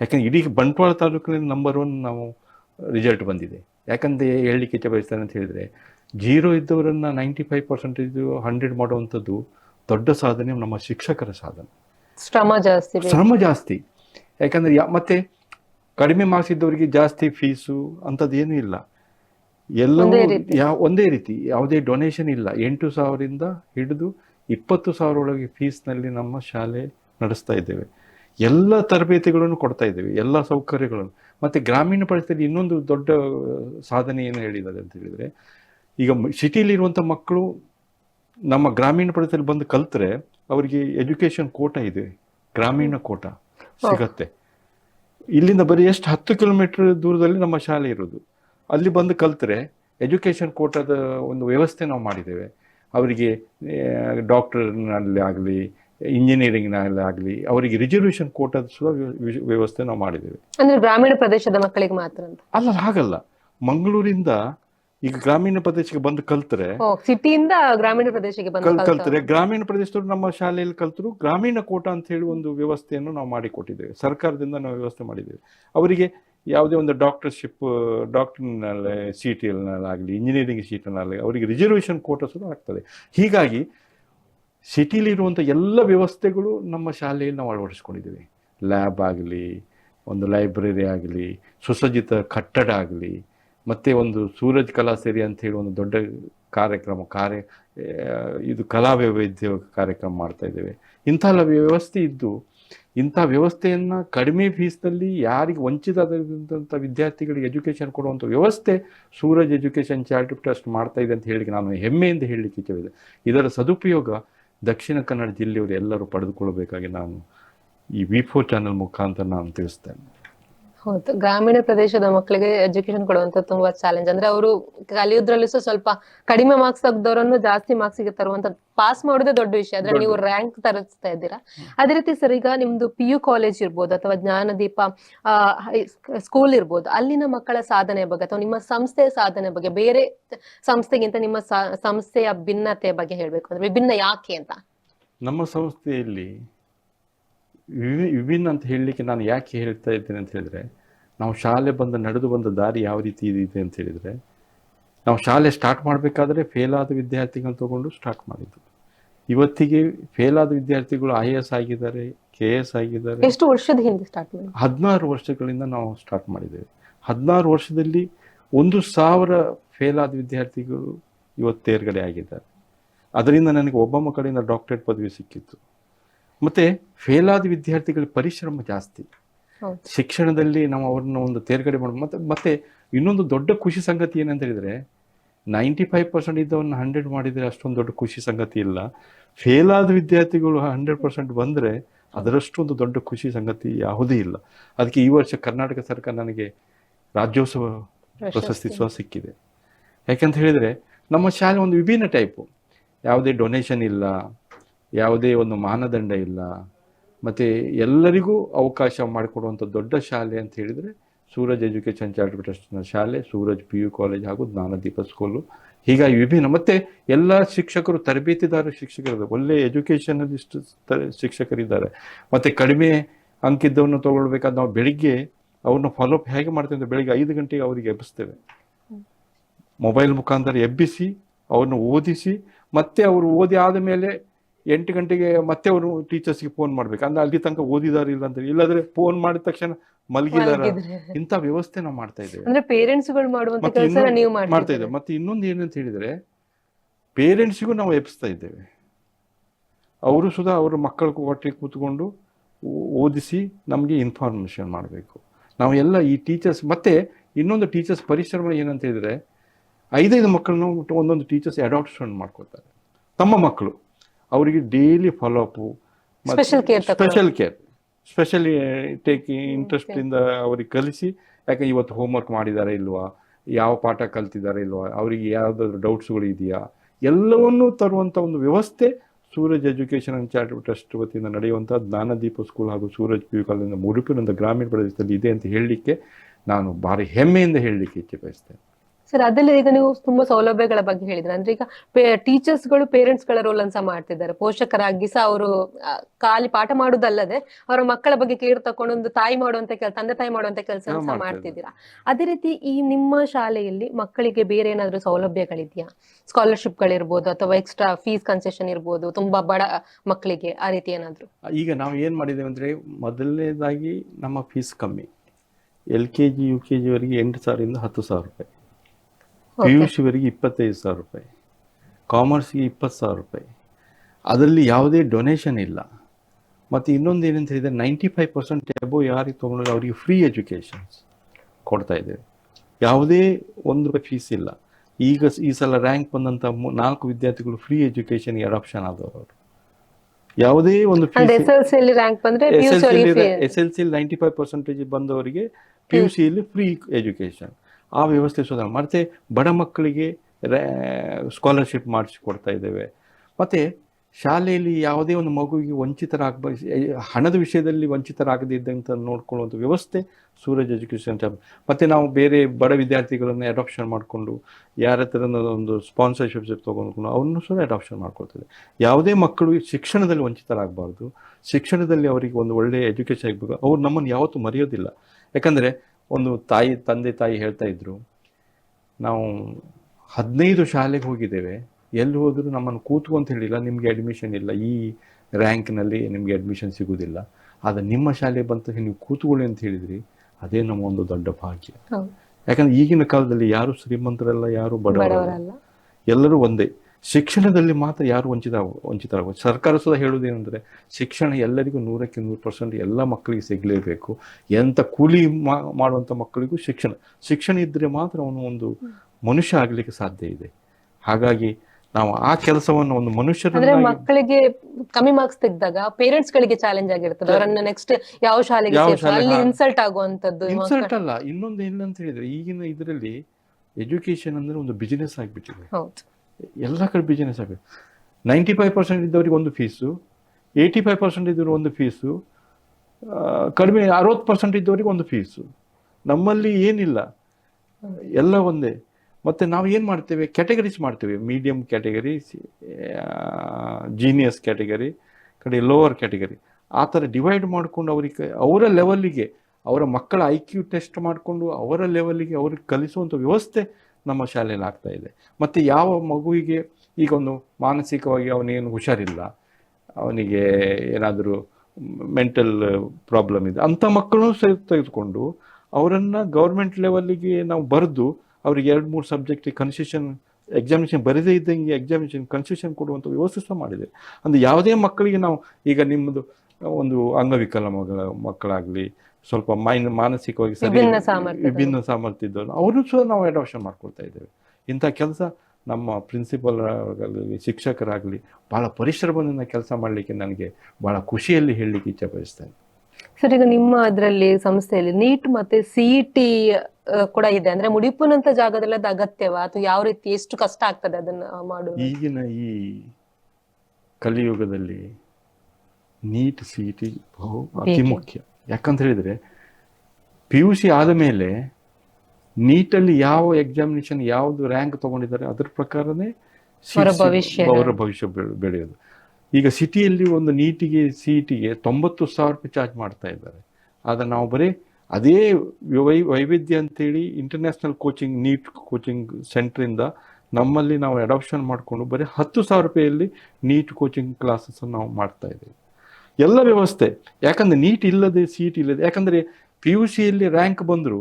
ಯಾಕಂದ್ರೆ ಇಡೀ ಬಂಟ್ವಾಳ ತಾಲೂಕಿನಲ್ಲಿ ನಂಬರ್ ಒನ್ ನಾವು ರಿಸಲ್ಟ್ ಬಂದಿದೆ. ಯಾಕಂದ್ರೆ ಹೇಳಲಿಕ್ಕೆ ಇಚ್ಛೆ ಬಯಸ್ತಾರೆ ಅಂತ ಹೇಳಿದ್ರೆ ಜೀರೋ ಇದ್ದವರನ್ನ ನೈಂಟಿ ಫೈವ್ ಪರ್ಸೆಂಟೇಜ್ ಹಂಡ್ರೆಡ್ ಮಾಡುವಂಥದ್ದು ದೊಡ್ಡ ಸಾಧನೆ ನಮ್ಮ ಶಿಕ್ಷಕರ ಸಾಧನೆ. ಶ್ರಮ ಜಾಸ್ತಿ ಶ್ರಮ ಜಾಸ್ತಿ. ಯಾಕಂದ್ರೆ ಮತ್ತೆ ಕಡಿಮೆ ಮಾರ್ಕ್ಸ್ ಇದ್ದವರಿಗೆ ಜಾಸ್ತಿ ಫೀಸು ಅಂಥದ್ದು ಏನೂ ಇಲ್ಲ. ಎಲ್ಲವೂ ಒಂದೇ ರೀತಿ. ಯಾವ ಒಂದೇ ರೀತಿ. ಯಾವುದೇ ಡೊನೇಷನ್ ಇಲ್ಲ. ಎಂಟು ಸಾವಿರದಿಂದ ಹಿಡಿದು ಇಪ್ಪತ್ತು ಸಾವಿರ ಒಳಗೆ ಫೀಸ್ನಲ್ಲಿ ನಮ್ಮ ಶಾಲೆ ನಡೆಸ್ತಾ ಇದ್ದೇವೆ. ಎಲ್ಲ ತರಬೇತಿಗಳನ್ನು ಕೊಡ್ತಾ ಇದ್ದೇವೆ. ಎಲ್ಲ ಸೌಕರ್ಯಗಳನ್ನು. ಮತ್ತು ಗ್ರಾಮೀಣ ಪ್ರದೇಶದಲ್ಲಿ ಇನ್ನೊಂದು ದೊಡ್ಡ ಸಾಧನೆ ಏನು ಹೇಳಿದ್ದಾರೆ ಅಂತ ಹೇಳಿದರೆ ಈಗ ಸಿಟಿಲಿರುವಂಥ ಮಕ್ಕಳು ನಮ್ಮ ಗ್ರಾಮೀಣ ಪ್ರದೇಶದಲ್ಲಿ ಬಂದು ಕಲ್ತ್ರೆ ಅವರಿಗೆ ಎಜುಕೇಶನ್ ಕೋಟ ಇದೆ. ಗ್ರಾಮೀಣ ಕೋಟ ಸಿಗತ್ತೆ. ಇಲ್ಲಿಂದ ಬರೀ ಎಷ್ಟು ಹತ್ತು ಕಿಲೋಮೀಟರ್ ದೂರದಲ್ಲಿ ನಮ್ಮ ಶಾಲೆ ಇರೋದು. ಅಲ್ಲಿ ಬಂದು ಕಲ್ತರೆ ಎಜುಕೇಶನ್ ಕೋಟಾದ ಒಂದು ವ್ಯವಸ್ಥೆ ನಾವು ಮಾಡಿದ್ದೇವೆ. ಅವರಿಗೆ ಡಾಕ್ಟರ್ನಲ್ಲಿ ಆಗಲಿ ಇಂಜಿನಿಯರಿಂಗ್ನಲ್ಲಿ ಆಗಲಿ ಅವರಿಗೆ ರಿಸರ್ವೇಷನ್ ಕೋಟಾದ ಸಹ ವ್ಯ- ವ್ಯವಸ್ಥೆ ನಾವು ಮಾಡಿದ್ದೇವೆ. ಅಂದ್ರೆ ಗ್ರಾಮೀಣ ಪ್ರದೇಶದ ಮಕ್ಕಳಿಗೆ ಮಾತ್ರ ಅಲ್ಲ ಹಾಗಲ್ಲ. ಮಂಗಳೂರಿಂದ ಈಗ ಗ್ರಾಮೀಣ ಪ್ರದೇಶಕ್ಕೆ ಬಂದು ಕಲ್ತ್ರೆ ಸಿಟಿಯಿಂದ ಗ್ರಾಮೀಣ ಪ್ರದೇಶಕ್ಕೆ ಬಂದು ಕಲ್ ಕಲ್ತರೆ. ಗ್ರಾಮೀಣ ಪ್ರದೇಶದವರು ನಮ್ಮ ಶಾಲೆಯಲ್ಲಿ ಕಲ್ತರು. ಗ್ರಾಮೀಣ ಕೋಟ ಅಂತ ಹೇಳಿ ಒಂದು ವ್ಯವಸ್ಥೆಯನ್ನು ನಾವು ಮಾಡಿಕೊಟ್ಟಿದ್ದೇವೆ. ಸರ್ಕಾರದಿಂದ ನಾವು ವ್ಯವಸ್ಥೆ ಮಾಡಿದ್ದೇವೆ. ಅವರಿಗೆ ಯಾವುದೇ ಒಂದು ಡಾಕ್ಟರ್ಶಿಪ್ ಡಾಕ್ಟರ್ನಲ್ಲಿ ಸಿ ಆಗಲಿ ಎಲ್ನಲ್ಲಾಗಲಿ ಇಂಜಿನಿಯರಿಂಗ್ ಸೀಟ್ನಲ್ಲಿ ಅವರಿಗೆ ರಿಸರ್ವೇಷನ್ ಕೋಟ ಸುದ ಆಗ್ತದೆ. ಹೀಗಾಗಿ ಸಿಟಿಲಿರುವಂಥ ಎಲ್ಲ ವ್ಯವಸ್ಥೆಗಳು ನಮ್ಮ ಶಾಲೆಯಲ್ಲಿ ನಾವು ಅಳವಡಿಸ್ಕೊಂಡಿದ್ದೇವೆ. ಲ್ಯಾಬ್ ಆಗಲಿ ಒಂದು ಲೈಬ್ರರಿ ಆಗಲಿ ಸುಸಜ್ಜಿತ ಕಟ್ಟಡ ಆಗಲಿ ಮತ್ತು ಒಂದು ಸೂರಜ್ ಕಲಾಸೇರಿ ಅಂತ ಹೇಳಿ ಒಂದು ದೊಡ್ಡ ಕಾರ್ಯಕ್ರಮ, ಕಾರ್ಯ ಇದು ಕಲಾ ವೈವಿಧ್ಯ ಕಾರ್ಯಕ್ರಮ ಮಾಡ್ತಾ ಇದ್ದೇವೆ ಇಂಥ ವ್ಯವಸ್ಥೆ ಇದ್ದು, ಇಂಥ ವ್ಯವಸ್ಥೆಯನ್ನು ಕಡಿಮೆ ಫೀಸ್ನಲ್ಲಿ ಯಾರಿಗೆ ವಂಚಿತರಾದಂಥ ವಿದ್ಯಾರ್ಥಿಗಳಿಗೆ ಎಜುಕೇಷನ್ ಕೊಡುವಂಥ ವ್ಯವಸ್ಥೆ ಸೂರಜ್ ಎಜುಕೇಷನ್ ಚಾರಿಟಿ ಟ್ರಸ್ಟ್ ಮಾಡ್ತಾ ಇದೆ ಅಂತ ಹೇಳಿ ನಾನು ಹೆಮ್ಮೆಯಿಂದ ಹೇಳಲಿಕ್ಕೆ ಇದೆ. ಇದರ ಸದುಪಯೋಗ ದಕ್ಷಿಣ ಕನ್ನಡ ಜಿಲ್ಲೆಯವರು ಎಲ್ಲರೂ ಪಡೆದುಕೊಳ್ಳಬೇಕಾಗಿ ನಾನು ಈ ವಿ ಫೋರ್ ಚಾನಲ್ ಮುಖಾಂತರ ನಾನು ತಿಳಿಸ್ತೇನೆ ಹೌದು. ಗ್ರಾಮೀಣ ಪ್ರದೇಶದ ಮಕ್ಕಳಿಗೆ ಎಜುಕೇಶನ್ ಕೊಡುವಂತ ತುಂಬಾ ಚಾಲೆಂಜ್ ಅಂದ್ರೆ ಅವರು ಕಲಿಯೋದ್ರಲ್ಲೂ ಸಹ ಸ್ವಲ್ಪ ಕಡಿಮೆ ಮಾರ್ಕ್ಸ್ ತೆಗ್ದವರನ್ನು ಜಾಸ್ತಿ ಮಾರ್ಕ್ಸ್ಗೆ ತರುವಂತ ಪಾಸ್ ಮಾಡೋದೇ ದೊಡ್ಡ ವಿಷಯ. ಅಂದ್ರೆ ನೀವು ರ್ಯಾಂಕ್ ತರಿಸ್ತಾ ಇದ್ದೀರಾ? ಅದೇ ರೀತಿ ಸರ್ ಈಗ ನಿಮ್ದು ಪಿ ಯು ಕಾಲೇಜ್ ಇರ್ಬೋದು ಅಥವಾ ಜ್ಞಾನದೀಪ ಸ್ಕೂಲ್ ಇರ್ಬೋದು. ಅಲ್ಲಿನ ಮಕ್ಕಳ ಸಾಧನೆ ಬಗ್ಗೆ ಅಥವಾ ನಿಮ್ಮ ಸಂಸ್ಥೆಯ ಸಾಧನೆ ಬಗ್ಗೆ ಬೇರೆ ಸಂಸ್ಥೆಗಿಂತ ನಿಮ್ಮ ಸಂಸ್ಥೆಯ ಭಿನ್ನತೆ ಬಗ್ಗೆ ಹೇಳ್ಬೇಕು ಅಂದ್ರೆ ವಿಭಿನ್ನ ಯಾಕೆ ಅಂತ. ನಮ್ಮ ಸಂಸ್ಥೆಯಲ್ಲಿ ವಿಭಿನ್ನ ಅಂತ ಹೇಳಲಿಕ್ಕೆ ನಾನು ಯಾಕೆ ಹೇಳ್ತಾ ಇದ್ದೇನೆ ಅಂತ ಹೇಳಿದ್ರೆ ನಾವು ಶಾಲೆ ಬಂದ ನಡೆದು ಬಂದ ದಾರಿ ಯಾವ ರೀತಿ ಇದೆ ಅಂತ ಹೇಳಿದ್ರೆ ನಾವು ಶಾಲೆ ಸ್ಟಾರ್ಟ್ ಮಾಡಬೇಕಾದ್ರೆ ಫೇಲ್ ಆದ ವಿದ್ಯಾರ್ಥಿಗಳನ್ನ ತೊಗೊಂಡು ಸ್ಟಾರ್ಟ್ ಮಾಡಿದ್ದು. ಇವತ್ತಿಗೆ ಫೇಲ್ ಆದ ವಿದ್ಯಾರ್ಥಿಗಳು ಐ ಎಸ್ ಆಗಿದ್ದಾರೆ ಕೆ ಎಸ್ ಆಗಿದ್ದಾರೆ. ಎಷ್ಟು ವರ್ಷದ ಹಿಂದೆ ಸ್ಟಾರ್ಟ್ ಮಾಡಿ ಹದಿನಾರು ವರ್ಷಗಳಿಂದ ನಾವು ಸ್ಟಾರ್ಟ್ ಮಾಡಿದ್ದೇವೆ. ಹದಿನಾರು ವರ್ಷದಲ್ಲಿ ಒಂದು ಸಾವಿರ ಫೇಲ್ ಆದ ವಿದ್ಯಾರ್ಥಿಗಳು ಇವತ್ತು ತೇರ್ಗಡೆ ಆಗಿದ್ದಾರೆ. ಅದರಿಂದ ನನಗೆ ಒಬ್ಬ ಮಕ್ಕಳಿಂದ ಡಾಕ್ಟರೇಟ್ ಪದವಿ ಸಿಕ್ಕಿತ್ತು. ಮತ್ತು ಫೇಲ್ ಆದ ವಿದ್ಯಾರ್ಥಿಗಳ ಪರಿಶ್ರಮ ಜಾಸ್ತಿ. ಶಿಕ್ಷಣದಲ್ಲಿ ನಾವು ಅವ್ರನ್ನ ಒಂದು ತೇರ್ಗಡೆ ಮಾಡ ಮತ್ತೆ ಮತ್ತೆ ಇನ್ನೊಂದು ದೊಡ್ಡ ಖುಷಿ ಸಂಗತಿ ಏನಂತ ಹೇಳಿದ್ರೆ ನೈಂಟಿ ಫೈವ್ ಪರ್ಸೆಂಟ್ ಇದ್ದವನ್ನ ಹಂಡ್ರೆಡ್ ಮಾಡಿದ್ರೆ ಅಷ್ಟೊಂದು ದೊಡ್ಡ ಖುಷಿ ಸಂಗತಿ ಇಲ್ಲ. ಫೇಲ್ ಆದ ವಿದ್ಯಾರ್ಥಿಗಳು ಹಂಡ್ರೆಡ್ ಪರ್ಸೆಂಟ್ ಅದರಷ್ಟು ಅದರಷ್ಟೊಂದು ದೊಡ್ಡ ಖುಷಿ ಸಂಗತಿ ಯಾವುದೇ ಇಲ್ಲ. ಅದಕ್ಕೆ ಈ ವರ್ಷ ಕರ್ನಾಟಕ ಸರ್ಕಾರ ನನಗೆ ರಾಜ್ಯೋತ್ಸವ ಪ್ರಶಸ್ತಿ. ಸಹ ಸಿಕ್ಕಿದೆ. ಯಾಕಂತ ಹೇಳಿದ್ರೆ ನಮ್ಮ ಶಾಲೆ ಒಂದು ವಿಭಿನ್ನ ಟೈಪು ಯಾವುದೇ ಡೊನೇಷನ್ ಇಲ್ಲ ಯಾವುದೇ ಒಂದು ಮಾನದಂಡ ಇಲ್ಲ. ಮತ್ತು ಎಲ್ಲರಿಗೂ ಅವಕಾಶ ಮಾಡಿಕೊಡುವಂಥ ದೊಡ್ಡ ಶಾಲೆ ಅಂತ ಹೇಳಿದರೆ ಸೂರಜ್ ಎಜುಕೇಷನ್ ಚಾರಿಟಬಲ್ ಟ್ರಸ್ಟ್ನ ಶಾಲೆ, ಸೂರಜ್ ಪಿ ಯು ಕಾಲೇಜ್ ಹಾಗೂ ಜ್ಞಾನದೀಪ ಸ್ಕೂಲು ಹೀಗಾಗಿ ವಿಭಿನ್ನ, ಮತ್ತು ಎಲ್ಲ ಶಿಕ್ಷಕರು, ತರಬೇತಿದಾರ ಶಿಕ್ಷಕರಿದ್ದಾರೆ ಒಳ್ಳೆ ಎಜುಕೇಷನಲಿಸ್ಟ್ ಶಿಕ್ಷಕರಿದ್ದಾರೆ. ಮತ್ತು ಕಡಿಮೆ ಅಂಕಿದ್ದವನ್ನು ತಗೊಳ್ಬೇಕಾದ್ರೆ ನಾವು ಬೆಳಿಗ್ಗೆ ಅವ್ರನ್ನ ಫಾಲೋಅಪ್ ಹೇಗೆ ಮಾಡ್ತೇವೆ ಅಂದರೆ ಬೆಳಿಗ್ಗೆ ಐದು ಗಂಟೆಗೆ ಅವರಿಗೆ ಎಬ್ಬಿಸ್ತೇವೆ. ಮೊಬೈಲ್ ಮುಖಾಂತರ ಎಬ್ಬಿಸಿ, ಅವ್ರನ್ನ ಓದಿಸಿ, ಮತ್ತೆ ಅವರು ಓದಿ ಆದ ಮೇಲೆ ಎಂಟು ಗಂಟೆಗೆ ಮತ್ತೆ ಅವರು ಟೀಚರ್ಸ್ಗೆ ಫೋನ್ ಮಾಡ್ಬೇಕು. ಅಂದ್ರೆ ಅಲ್ಲಿ ತನಕ ಓದಿದಾರ ಇಲ್ಲ ಅಂತ ಇಲ್ಲಾದ್ರೆ ಫೋನ್ ಮಾಡಿದ ತಕ್ಷಣ ಮಲಗಿದಾರ. ಇಂತ ಇಂಥ ವ್ಯವಸ್ಥೆ ನಾವು ಮಾಡ್ತಾ ಇದ್ದೇವೆ. ಅಂದ್ರೆ ಪೇರೆಂಟ್ಸ್ಗಳು ಮಾಡುವಂತ ಮತ್ತೆ ಕೆಲಸ ಇನ್ನೊಂದು ನೀವು ಮಾಡ್ತಾ ಇದ್ದೇವೆ. ಮತ್ತೆ ಇನ್ನೊಂದು ಏನಂತ ಹೇಳಿದ್ರೆ ಪೇರೆಂಟ್ಸಿಗೂ ನಾವು ಎಪ್ಸ್ತಾ ಇದ್ದೇವೆ. ಅವರು ಸುಧಾ ಅವ್ರ ಮಕ್ಕಳ ಒಟ್ಟಿಗೆ ಕೂತ್ಕೊಂಡು ಓದಿಸಿ ನಮಗೆ ಇನ್ಫಾರ್ಮೇಷನ್ ಮಾಡಬೇಕು. ನಾವು ಎಲ್ಲ ಈ ಟೀಚರ್ಸ್ ಮತ್ತೆ ಇನ್ನೊಂದು ಟೀಚರ್ಸ್ ಪರಿಶ್ರಮ ಏನಂತ ಹೇಳಿದ್ರೆ ಐದೈದು ಮಕ್ಕಳನ್ನ ಒಂದೊಂದು ಟೀಚರ್ಸ್ ಅಡಾಪ್ಷನ್ ಮಾಡ್ಕೊತಾರೆ ತಮ್ಮ ಮಕ್ಕಳು. ಅವರಿಗೆ daily follow up special care specially take ಇಂಟ್ರೆಸ್ಟಿಂದ ಅವ್ರಿಗೆ ಕಲಿಸಿ. ಯಾಕೆ ಇವತ್ತು ಹೋಮ್ವರ್ಕ್ ಮಾಡಿದ್ದಾರೆ ಇಲ್ವಾ? ಯಾವ ಪಾಠ ಕಲ್ತಿದ್ದಾರೆ ಇಲ್ವಾ? ಅವರಿಗೆ ಯಾವುದಾದ್ರು ಡೌಟ್ಸ್ಗಳು ಇದೆಯಾ? ಎಲ್ಲವನ್ನೂ ತರುವಂಥ ಒಂದು ವ್ಯವಸ್ಥೆ Suraj education and charitable trust ವತಿಯಿಂದ ನಡೆಯುವಂಥ ಜ್ಞಾನದೀಪ ಸ್ಕೂಲ್ ಹಾಗೂ ಸೂರಜ್ ಪಿ ಯು ಕಾಲೇಜಿನ ಉಡುಪಿನೊಂದು ಗ್ರಾಮೀಣ ಪ್ರದೇಶದಲ್ಲಿ ಇದೆ ಅಂತ ಹೇಳಲಿಕ್ಕೆ ನಾನು ಭಾರಿ ಹೆಮ್ಮೆಯಿಂದ ಹೇಳಲಿಕ್ಕೆ ಇಚ್ಛೆ ಬಯಸ್ತೇನೆ. ಸರ್ ಅದರಲ್ಲಿ ಈಗ ನೀವು ತುಂಬಾ ಸೌಲಭ್ಯಗಳ ಬಗ್ಗೆ ಹೇಳಿದ್ರೆ. ಅಂದ್ರೆ ಈಗ ಟೀಚರ್ಸ್ಗಳು ಪೇರೆಂಟ್ಸ್ಗಳ ರೋಲ್ ಅನ್ಸ ಮಾಡ್ತಿದ್ದಾರೆ. ಪೋಷಕರಾಗಿ ಸಹ ಅವರು ಖಾಲಿ ಪಾಠ ಮಾಡುದಲ್ಲದೆ ಅವರ ಮಕ್ಕಳ ಬಗ್ಗೆ ಕೇರ್ ತಕೊಂಡು ಒಂದು ತಾಯಿ ಮಾಡುವಂತ ಕೆಲಸ ತಂದೆ ತಾಯಿ ಮಾಡುವಂತ ಕೆಲಸ ಮಾಡ್ತಿದ್ದೀರಾ? ಅದೇ ರೀತಿ ಈ ನಿಮ್ಮ ಶಾಲೆಯಲ್ಲಿ ಮಕ್ಕಳಿಗೆ ಬೇರೆ ಏನಾದ್ರೂ ಸೌಲಭ್ಯಗಳಿದೆಯಾ? ಸ್ಕಾಲರ್ಶಿಪ್ ಗಳಿರ್ಬೋದು ಅಥವಾ ಎಕ್ಸ್ಟ್ರಾ ಫೀಸ್ ಕನ್ಸೆಷನ್ ಇರ್ಬೋದು ತುಂಬಾ ಬಡ ಮಕ್ಕಳಿಗೆ ಆ ರೀತಿ ಏನಾದ್ರು? ಈಗ ನಾವು ಏನ್ ಮಾಡಿದೇವೆ ಅಂದ್ರೆ ಮೊದಲನೇದಾಗಿ ನಮ್ಮ ಫೀಸ್ ಕಮ್ಮಿ. L K G U K ಜಿವರೆಗೆ ಎಂಟು ಸಾವಿರದಿಂದ ಹತ್ತು ಸಾವಿರ ರೂಪಾಯಿ. ಪಿ ಯು ಶಿವರಿಗೆ ಇಪ್ಪತ್ತೈದು ಸಾವಿರ ರೂಪಾಯಿ ಕಾಮರ್ಸ್ಗೆ ಇಪ್ಪತ್ತು ಸಾವಿರ ರೂಪಾಯಿ. ಅದರಲ್ಲಿ ಯಾವುದೇ ಡೊನೇಷನ್ ಇಲ್ಲ. ಮತ್ತು ಇನ್ನೊಂದು ಏನಂತ ಹೇಳಿದರೆ ನೈಂಟಿ ಫೈವ್ ಪರ್ಸೆಂಟ್ ಎಬೋ ಯಾರಿಗೆ ತೊಗೊಂಡ್ರೆ ಅವರಿಗೆ ಫ್ರೀ ಎಜುಕೇಷನ್ಸ್ ಕೊಡ್ತಾ ಇದ್ದೇವೆ. ಯಾವುದೇ ಒಂದು ರೂಪಾಯಿ ಫೀಸ್ ಇಲ್ಲ. ಈಗ ಈ ಸಲ ರ್ಯಾಂಕ್ ಬಂದಂಥ ನಾಲ್ಕು ವಿದ್ಯಾರ್ಥಿಗಳು ಫ್ರೀ ಎಜುಕೇಷನ್ಗೆ ಅಡಾಪ್ಷನ್ ಆದವರು. ಯಾವುದೇ ಒಂದು ಎಸ್ ಎಲ್ ಸಿ ರ್ಯಾಂಕ್ ಬಂದ್ರೆ S L C ninety five percentage ಬಂದವರಿಗೆ ಪಿ ಯು ಸಿಯಲ್ಲಿ ಫ್ರೀ ಎಜುಕೇಷನ್ ಆ ವ್ಯವಸ್ಥೆ ಸುಧಾರಣೆ ಮತ್ತೆ ಬಡ ಮಕ್ಕಳಿಗೆ ಸ್ಕಾಲರ್ಶಿಪ್ ಮಾಡಿಸಿಕೊಡ್ತಾ ಇದ್ದೇವೆ. ಮತ್ತೆ ಶಾಲೆಯಲ್ಲಿ ಯಾವುದೇ ಒಂದು ಮಗುವಿಗೆ ವಂಚಿತರಾಗಬ ಹಣದ ವಿಷಯದಲ್ಲಿ ವಂಚಿತರಾಗದಿದ್ದಂತ ನೋಡ್ಕೊಳ್ಳುವಂಥ ವ್ಯವಸ್ಥೆ ಸೂರಜ್ ಎಜುಕೇಷನ್ ಮತ್ತೆ ನಾವು ಬೇರೆ ಬಡ ವಿದ್ಯಾರ್ಥಿಗಳನ್ನು ಅಡಾಪ್ಷನ್ ಮಾಡಿಕೊಂಡು, ಯಾರ ಹತ್ರ ಒಂದು ಸ್ಪಾನ್ಸರ್ಶಿಪ್ ತೊಗೊಂಡು ಅವ್ರನ್ನೂ ಸಹ ಅಡಾಪ್ಷನ್ ಮಾಡ್ಕೊಳ್ತದೆ ಯಾವುದೇ ಮಕ್ಕಳು ಶಿಕ್ಷಣದಲ್ಲಿ ವಂಚಿತರಾಗಬಾರ್ದು. ಶಿಕ್ಷಣದಲ್ಲಿ ಅವರಿಗೆ ಒಂದು ಒಳ್ಳೆಯ ಎಜುಕೇಶನ್ ಆಗಬೇಕು. ಅವ್ರು ನಮ್ಮನ್ನು ಯಾವತ್ತೂ ಮರೆಯೋದಿಲ್ಲ. ಯಾಕಂದರೆ ಒಂದು ತಾಯಿ ತಂದೆ ತಾಯಿ ಹೇಳ್ತಾ ಇದ್ರು ನಾವು ಹದಿನೈದು ಶಾಲೆಗೆ ಹೋಗಿದ್ದೇವೆ. ಎಲ್ಲಿ ಹೋದರೂ ನಮ್ಮನ್ನು ಕೂತು ಅಂತ ಹೇಳಿಲ್ಲ ನಿಮಗೆ ಅಡ್ಮಿಷನ್ ಇಲ್ಲ. ಈ ರ್ಯಾಂಕ್ನಲ್ಲಿ ನಿಮಗೆ ಅಡ್ಮಿಷನ್ ಸಿಗುವುದಿಲ್ಲ ಆದರೆ ನಿಮ್ಮ ಶಾಲೆ ಬಂತ ನೀವು ಕೂತ್ಕೊಳ್ಳಿ ಅಂತ ಹೇಳಿದ್ರಿ. ಅದೇ ನಮ್ಮ ಒಂದು ದೊಡ್ಡ ಭಾಗ್ಯ. ಯಾಕಂದ್ರೆ ಈಗಿನ ಕಾಲದಲ್ಲಿ ಯಾರು ಶ್ರೀಮಂತರಲ್ಲ ಯಾರು ಬಡವರಲ್ಲ. ಎಲ್ಲರೂ ಒಂದೇ. ಶಿಕ್ಷಣದಲ್ಲಿ ಮಾತ್ರ ಯಾರು ವಂಚಿತ ವಂಚಿತರಾಗ ಸರ್ಕಾರ ಸಹ ಹೇಳುವುದೇನೆಂದರೆ ಶಿಕ್ಷಣ ಎಲ್ಲರಿಗೂ ನೂರಕ್ಕೆ ನೂರು ಪರ್ಸೆಂಟ್ ಎಲ್ಲ ಮಕ್ಕಳಿಗೆ ಸಿಗಲೇಬೇಕು. ಎಂಥ ಕೂಲಿ ಮಾಡುವಂಥ ಮಕ್ಕಳಿಗೂ ಶಿಕ್ಷಣ. ಶಿಕ್ಷಣ ಇದ್ದರೆ ಮಾತ್ರ ಅವನು ಒಂದು ಮನುಷ್ಯ ಆಗಲಿಕ್ಕೆ ಸಾಧ್ಯ ಇದೆ. ಹಾಗಾಗಿ ನಾವು ಆ ಕೆಲಸವನ್ನು ಒಂದು ಮನುಷ್ಯರ ಮಕ್ಕಳಿಗೆ ಕಮ್ಮಿ ಮಾರ್ಕ್ಸ್ ತೆಗೆದಾಗ ಪೇರೆಂಟ್ಸ್ ಗಳಿಗೆ ಚಾಲೆಂಜ್ ಆಗಿರ್ತದೆ. ಅವರನ್ನ ನೆಕ್ಸ್ಟ್ ಯಾವ ಶಾಲೆಗೆ ಅಲ್ಲಿ ಇನ್ಸಲ್ಟ್ ಆಗುವಂತದ್ದು ಇನ್ಸಲ್ಟ್ ಅಲ್ಲ ಇನ್ನೊಂದು ಏನಂತ ಹೇಳಿದ್ರೆ ಈಗಿನ ಇದರಲ್ಲಿ ಎಜುಕೇಶನ್ ಅಂದ್ರೆ ಒಂದು ಬಿಸಿನೆಸ್ ಆಗಿಬಿಟ್ಟಿದೆ. ಹೌದು. ಎಲ್ಲ ಕಡೆ ಬಿಸಿನೆಸ್ ಆಗಬೇಕು ನೈಂಟಿ ಫೈವ್ ಪರ್ಸೆಂಟ್ ಇದ್ದವ್ರಿಗೆ ಒಂದು ಫೀಸು ಏಯ್ಟಿ ಫೈವ್ ಪರ್ಸೆಂಟ್ ಇದ್ದವ್ರಿಗೆ ಒಂದು ಫೀಸು ಕಡಿಮೆ ಅರವತ್ತು ಪರ್ಸೆಂಟ್ ಇದ್ದವ್ರಿಗೆ ಒಂದು ಫೀಸು ನಮ್ಮಲ್ಲಿ ಏನಿಲ್ಲ. ಎಲ್ಲ ಒಂದೇ. ಮತ್ತು ನಾವು ಏನು ಮಾಡ್ತೇವೆ? ಕ್ಯಾಟಗರೀಸ್ ಮಾಡ್ತೇವೆ. ಮೀಡಿಯಮ್ ಕ್ಯಾಟಗರಿ ಜೀನಿಯಸ್ ಕ್ಯಾಟಗರಿ ಕಡೆ ಲೋವರ್ ಕ್ಯಾಟಗರಿ ಆ ಥರ ಡಿವೈಡ್ ಮಾಡಿಕೊಂಡು ಅವರಿಗೆ, ಅವರ ಲೆವೆಲ್ಲಿಗೆ ಅವರ ಮಕ್ಕಳ ಐ ಕ್ಯೂ ಟೆಸ್ಟ್ ಮಾಡಿಕೊಂಡು ಅವರ ಲೆವೆಲ್ಲಿಗೆ ಅವ್ರಿಗೆ ಕಲಿಸುವಂಥ ವ್ಯವಸ್ಥೆ ನಮ್ಮ ಶಾಲೆಯಲ್ಲಿ ಆಗ್ತಾ ಇದೆ. ಮತ್ತು ಯಾವ ಮಗುವಿಗೆ ಈಗ ಒಂದು ಮಾನಸಿಕವಾಗಿ ಅವನೇನು ಹುಷಾರಿಲ್ಲ, ಅವನಿಗೆ ಏನಾದರೂ ಮೆಂಟಲ್ ಪ್ರಾಬ್ಲಮ್ ಇದೆ ಅಂಥ ಮಕ್ಕಳನ್ನು ಸಹ ತೆಗೆದುಕೊಂಡು ಅವರನ್ನು ಗೌರ್ಮೆಂಟ್ ಲೆವೆಲ್ಲಿಗೆ ನಾವು ಬರೆದು ಅವ್ರಿಗೆ ಎರಡು ಮೂರು ಸಬ್ಜೆಕ್ಟಿಗೆ ಕನ್ಸೆಷನ್ ಎಕ್ಸಾಮಿನೇಷನ್ ಬರದೇ ಇದ್ದಂಗೆ ಎಕ್ಸಾಮಿನೇಷನ್ ಕನ್ಸೆಷನ್ ಕೊಡುವಂಥ ವ್ಯವಸ್ಥೆ ಸಹ ಮಾಡಿದೆ. ಅಂದರೆ ಯಾವುದೇ ಮಕ್ಕಳಿಗೆ ನಾವು ಈಗ ನಿಮ್ಮದು ಒಂದು ಅಂಗವಿಕಲ ಮಗಳ ಮಕ್ಕಳಾಗಲಿ ಸ್ವಲ್ಪ ಮೈನ್ ಮಾನಸಿಕವಾಗಿ ಸರಿ ವಿಭಿನ್ನ ಸಾಮರ್ಥ್ಯ ಇದ್ದವರು ಅವರು ಸಹ ನಾವು ಅಡಾಪ್ಷನ್ ಮಾಡ್ಕೊಳ್ತಾ ಇದ್ದೇವೆ. ಇಂಥ ಕೆಲಸ ನಮ್ಮ ಪ್ರಿನ್ಸಿಪಲ್ ಆಗಲಿ ಶಿಕ್ಷಕರಾಗಲಿ ಭಾಳ ಪರಿಶ್ರಮದಿಂದ ಕೆಲಸ ಮಾಡಲಿಕ್ಕೆ ನನಗೆ ಬಹಳ ಖುಷಿಯಲ್ಲಿ ಹೇಳಲಿಕ್ಕೆ ಇಚ್ಛೆ ಬಯಸ್ತೇನೆ ಸರ್ ಈಗ ನಿಮ್ಮ ಅದರಲ್ಲಿ ಸಂಸ್ಥೆಯಲ್ಲಿ ನೀಟ್ ಮತ್ತೆ ಸಿ ಟಿ ಕೂಡ ಇದೆ. ಅಂದ್ರೆ ಮುಡಿಪುನಂತ ಜಾಗದಲ್ಲಿ ಅದು ಅಗತ್ಯವಾ? ಅಥವಾ ಯಾವ ರೀತಿ ಎಷ್ಟು ಕಷ್ಟ ಆಗ್ತದೆ ಅದನ್ನ ಮಾಡುವ ಈಗಿನ ಈ ಕಲಿಯುಗದಲ್ಲಿ ನೀಟ್ ಸಿ ಟಿ ಬಹು ಅತಿ ಮುಖ್ಯ. ಯಾಕಂತ ಹೇಳಿದ್ರೆ ಪಿ ಯು ಸಿ ಆದ ಮೇಲೆ ನೀಟಲ್ಲಿ ಯಾವ ಎಕ್ಸಾಮಿನೇಷನ್ ಯಾವುದು ರ್ಯಾಂಕ್ ತಗೊಂಡಿದ್ದಾರೆ ಅದ್ರ ಪ್ರಕಾರನೇ ಅವರ ಭವಿಷ್ಯ. ಅವರ ಭವಿಷ್ಯ ಬೆಳೆಯೋದು. ಈಗ ಸಿಟಿಯಲ್ಲಿ ಒಂದು ನೀಟಿಗೆ ಸಿ ಟಿಗೆ ತೊಂಬತ್ತು ಸಾವಿರ ರೂಪಾಯಿ ಚಾರ್ಜ್ ಮಾಡ್ತಾ ಇದ್ದಾರೆ. ಆದ್ರೆ ನಾವು ಬರೀ ಅದೇ ವೈ ವೈವಿಧ್ಯ ಅಂತೇಳಿ ಇಂಟರ್ನ್ಯಾಷನಲ್ ಕೋಚಿಂಗ್ ನೀಟ್ ಕೋಚಿಂಗ್ ಸೆಂಟ್ರಿಂದ ನಮ್ಮಲ್ಲಿ ನಾವು ಅಡಾಪ್ಷನ್ ಮಾಡಿಕೊಂಡು ಬರೀ ಹತ್ತು ಸಾವಿರ ರೂಪಾಯಿಯಲ್ಲಿ ನೀಟ್ ಕೋಚಿಂಗ್ ಕ್ಲಾಸಸ್ ನಾವು ಮಾಡ್ತಾ ಇದ್ದೇವೆ. ಎಲ್ಲ ವ್ಯವಸ್ಥೆ. ಯಾಕಂದ್ರೆ ನೀಟ್ ಇಲ್ಲದೆ ಸೀಟ್ ಇಲ್ಲದೆ ಯಾಕಂದ್ರೆ ಪಿ ಯು ಸಿಯಲ್ಲಿ ರ್ಯಾಂಕ್ ಬಂದರೂ